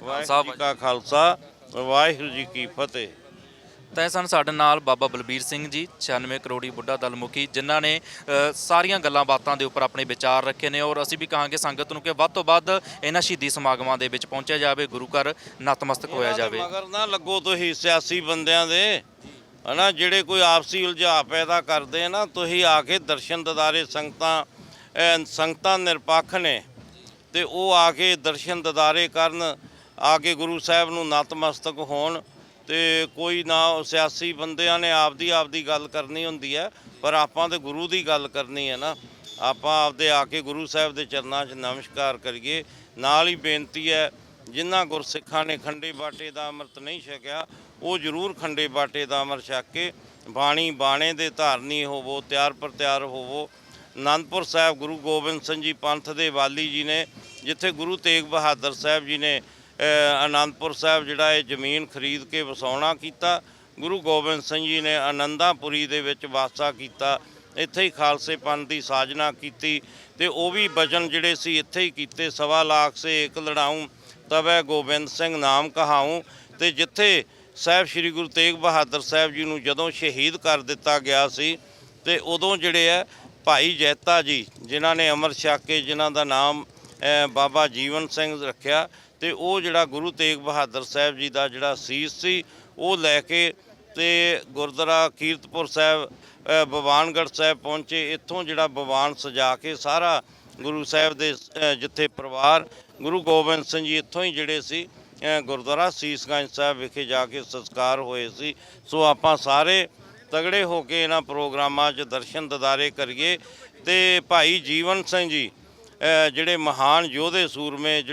ਵਾਹਿਗੁਰੂ ਜੀ ਕਾ ਖਾਲਸਾ ਵਾਹਿਗੁਰੂ ਜੀ ਕੀ ਫਤਿਹ। ਤਾਂ ਸਨ ਸਾਡੇ ਨਾਲ ਬਾਬਾ ਬਲਬੀਰ ਸਿੰਘ ਜੀ 96 ਕਰੋੜੀ ਬੁੱਢਾ ਦਲ ਮੁਖੀ ਜਿਨ੍ਹਾਂ ਨੇ ਸਾਰੀਆਂ ਗੱਲਾਂ ਬਾਤਾਂ ਦੇ ਉੱਪਰ ਆਪਣੇ ਵਿਚਾਰ ਰੱਖੇ ਨੇ ਔਰ ਅਸੀਂ ਵੀ ਕਹਾਂਗੇ ਸੰਗਤ ਨੂੰ ਕਿ ਵੱਧ ਤੋਂ ਵੱਧ ਇਹਨਾਂ ਸ਼ਹੀਦੀ ਸਮਾਗਮਾਂ ਦੇ ਵਿੱਚ ਪਹੁੰਚਿਆ ਜਾਵੇ ਗੁਰੂ ਘਰ ਨਤਮਸਤਕ ਹੋਇਆ ਜਾਵੇ। ਮਗਰ ਨਾ ਲੱਗੋ ਤੁਸੀਂ ਸਿਆਸੀ ਬੰਦਿਆਂ ਦੇ। ਹਨਾ, ਜਿਹੜੇ ਕੋਈ ਆਪਸੀ ਉਲਝਾ ਪੈਦਾ ਕਰਦੇ ਆ ਨਾ, ਤੁਸੀਂ ਆ ਕੇ ਦਰਸ਼ਨ ਦਦਾਰੇ ਸੰਗਤਾਂ ਸੰਗਤਾਂ ਨਿਰਪੱਖ ਨੇ। ਤੇ ਉਹ ਆ ਕੇ ਦਰਸ਼ਨ ਦਦਾਰੇ ਕਰਨ, ਆ ਕੇ ਗੁਰੂ ਸਾਹਿਬ ਨੂੰ ਨਤਮਸਤਕ ਹੋਣ। ਤੇ ਕੋਈ ਨਾ ਸਿਆਸੀ ਬੰਦਿਆਂ ਨੇ ਆਪਦੀ ਆਪਦੀ ਗੱਲ ਕਰਨੀ ਹੁੰਦੀ ਹੈ, ਪਰ ਆਪਾਂ ਤੇ ਗੁਰੂ ਦੀ ਗੱਲ ਕਰਨੀ ਹੈ ਨਾ। ਆਪਾਂ ਆਪਦੇ ਆ ਕੇ ਗੁਰੂ ਸਾਹਿਬ ਦੇ ਚਰਨਾਂ 'ਚ ਨਮਸਕਾਰ ਕਰੀਏ। ਨਾਲ ਹੀ ਬੇਨਤੀ ਹੈ, ਜਿਨ੍ਹਾਂ ਗੁਰਸਿੱਖਾਂ ਨੇ ਖੰਡੇ ਬਾਟੇ ਦਾ ਅੰਮ੍ਰਿਤ ਨਹੀਂ ਛਕਿਆ ਉਹ ਜ਼ਰੂਰ ਖੰਡੇ ਬਾਟੇ ਦਾ ਅਮਰ ਛਕ ਕੇ ਬਾਣੀ ਬਾਣੇ ਦੇ ਧਾਰਨੀ ਹੋਵੋ, ਤਿਆਰ ਪਰ ਤਿਆਰ ਹੋਵੋ। ਅਨੰਦਪੁਰ ਸਾਹਿਬ ਗੁਰੂ ਗੋਬਿੰਦ ਸਿੰਘ ਜੀ ਪੰਥ ਦੇ ਵਾਲੀ ਜੀ ਨੇ, ਜਿੱਥੇ ਗੁਰੂ ਤੇਗ ਬਹਾਦਰ ਸਾਹਿਬ ਜੀ ਨੇ ਅਨੰਦਪੁਰ ਸਾਹਿਬ ਜਿਹੜਾ ਇਹ ਜ਼ਮੀਨ ਖਰੀਦ ਕੇ ਵਸਾਉਣਾ ਕੀਤਾ, ਗੁਰੂ ਗੋਬਿੰਦ ਸਿੰਘ ਜੀ ਨੇ ਆਨੰਦਾਪੁਰੀ ਦੇ ਵਿੱਚ ਵਾਸਾ ਕੀਤਾ, ਇੱਥੇ ਹੀ ਖਾਲਸੇ ਪੰਥ ਦੀ ਸਾਜਨਾ ਕੀਤੀ ਤੇ ਉਹ ਵੀ ਬਚਨ ਜਿਹੜੇ ਸੀ ਇੱਥੇ ਹੀ ਕੀਤੇ, ਸਵਾ ਲਾਖ ਸੇ ਇੱਕ ਲੜਾਊਂ ਤਵੈ ਗੋਬਿੰਦ ਸਿੰਘ ਨਾਮ ਕਹਾਊਂ ਤੇ ਜਿੱਥੇ ਸਾਹਿਬ ਸ੍ਰੀ ਗੁਰੂ ਤੇਗ ਬਹਾਦਰ ਸਾਹਿਬ ਜੀ ਨੂੰ ਜਦੋਂ ਸ਼ਹੀਦ ਕਰ ਦਿੱਤਾ ਗਿਆ ਸੀ ਤੇ ਉਦੋਂ ਜਿਹੜੇ ਆ ਭਾਈ ਜੈਤਾ ਜੀ ਜਿਨ੍ਹਾਂ ਨੇ ਅਮਰ ਛਕ ਕੇ ਜਿਨ੍ਹਾਂ ਦਾ ਨਾਮ ਬਾਬਾ ਜੀਵਨ ਸਿੰਘ ਰੱਖਿਆ ਤੇ ਉਹ ਜਿਹੜਾ ਗੁਰੂ ਤੇਗ ਬਹਾਦਰ ਸਾਹਿਬ ਜੀ ਦਾ ਜਿਹੜਾ ਸੀਸ ਸੀ ਉਹ ਲੈ ਕੇ ਤੇ ਗੁਰਦੁਆਰਾ ਕੀਰਤਪੁਰ ਸਾਹਿਬ ਅ, ਬਵਾਨਗੜ੍ਹ ਸਾਹਿਬ ਪਹੁੰਚੇ। ਇੱਥੋਂ ਜਿਹੜਾ ਬਵਾਨ ਸਜਾ ਕੇ ਸਾਰਾ ਗੁਰੂ ਸਾਹਿਬ ਦੇ ਜਿੱਥੇ ਪਰਿਵਾਰ ਗੁਰੂ ਗੋਬਿੰਦ ਸਿੰਘ ਜੀ ਇੱਥੋਂ ਹੀ ਜਿਹੜੇ ਸੀ ਗੁਰਦੁਆਰਾ ਸੀਸਗੰਜ ਸਾਹਿਬ ਵਿਖੇ ਜਾ ਕੇ ਸੰਸਕਾਰ ਹੋਏ ਸੀ। ਸੋ ਆਪਾਂ ਸਾਰੇ ਤਗੜੇ ਹੋ ਕੇ ਇਹਨਾਂ ਪ੍ਰੋਗਰਾਮਾਂ 'ਚ ਦਰਸ਼ਨ ਦਿਦਾਰੇ ਕਰੀਏ ਤੇ ਭਾਈ ਜੀਵਨ ਸਿੰਘ ਜੀ ਜਿਹੜੇ ਮਹਾਨ ਯੋਧੇ ਸੂਰਮੇ, ਜਿਹੜੇ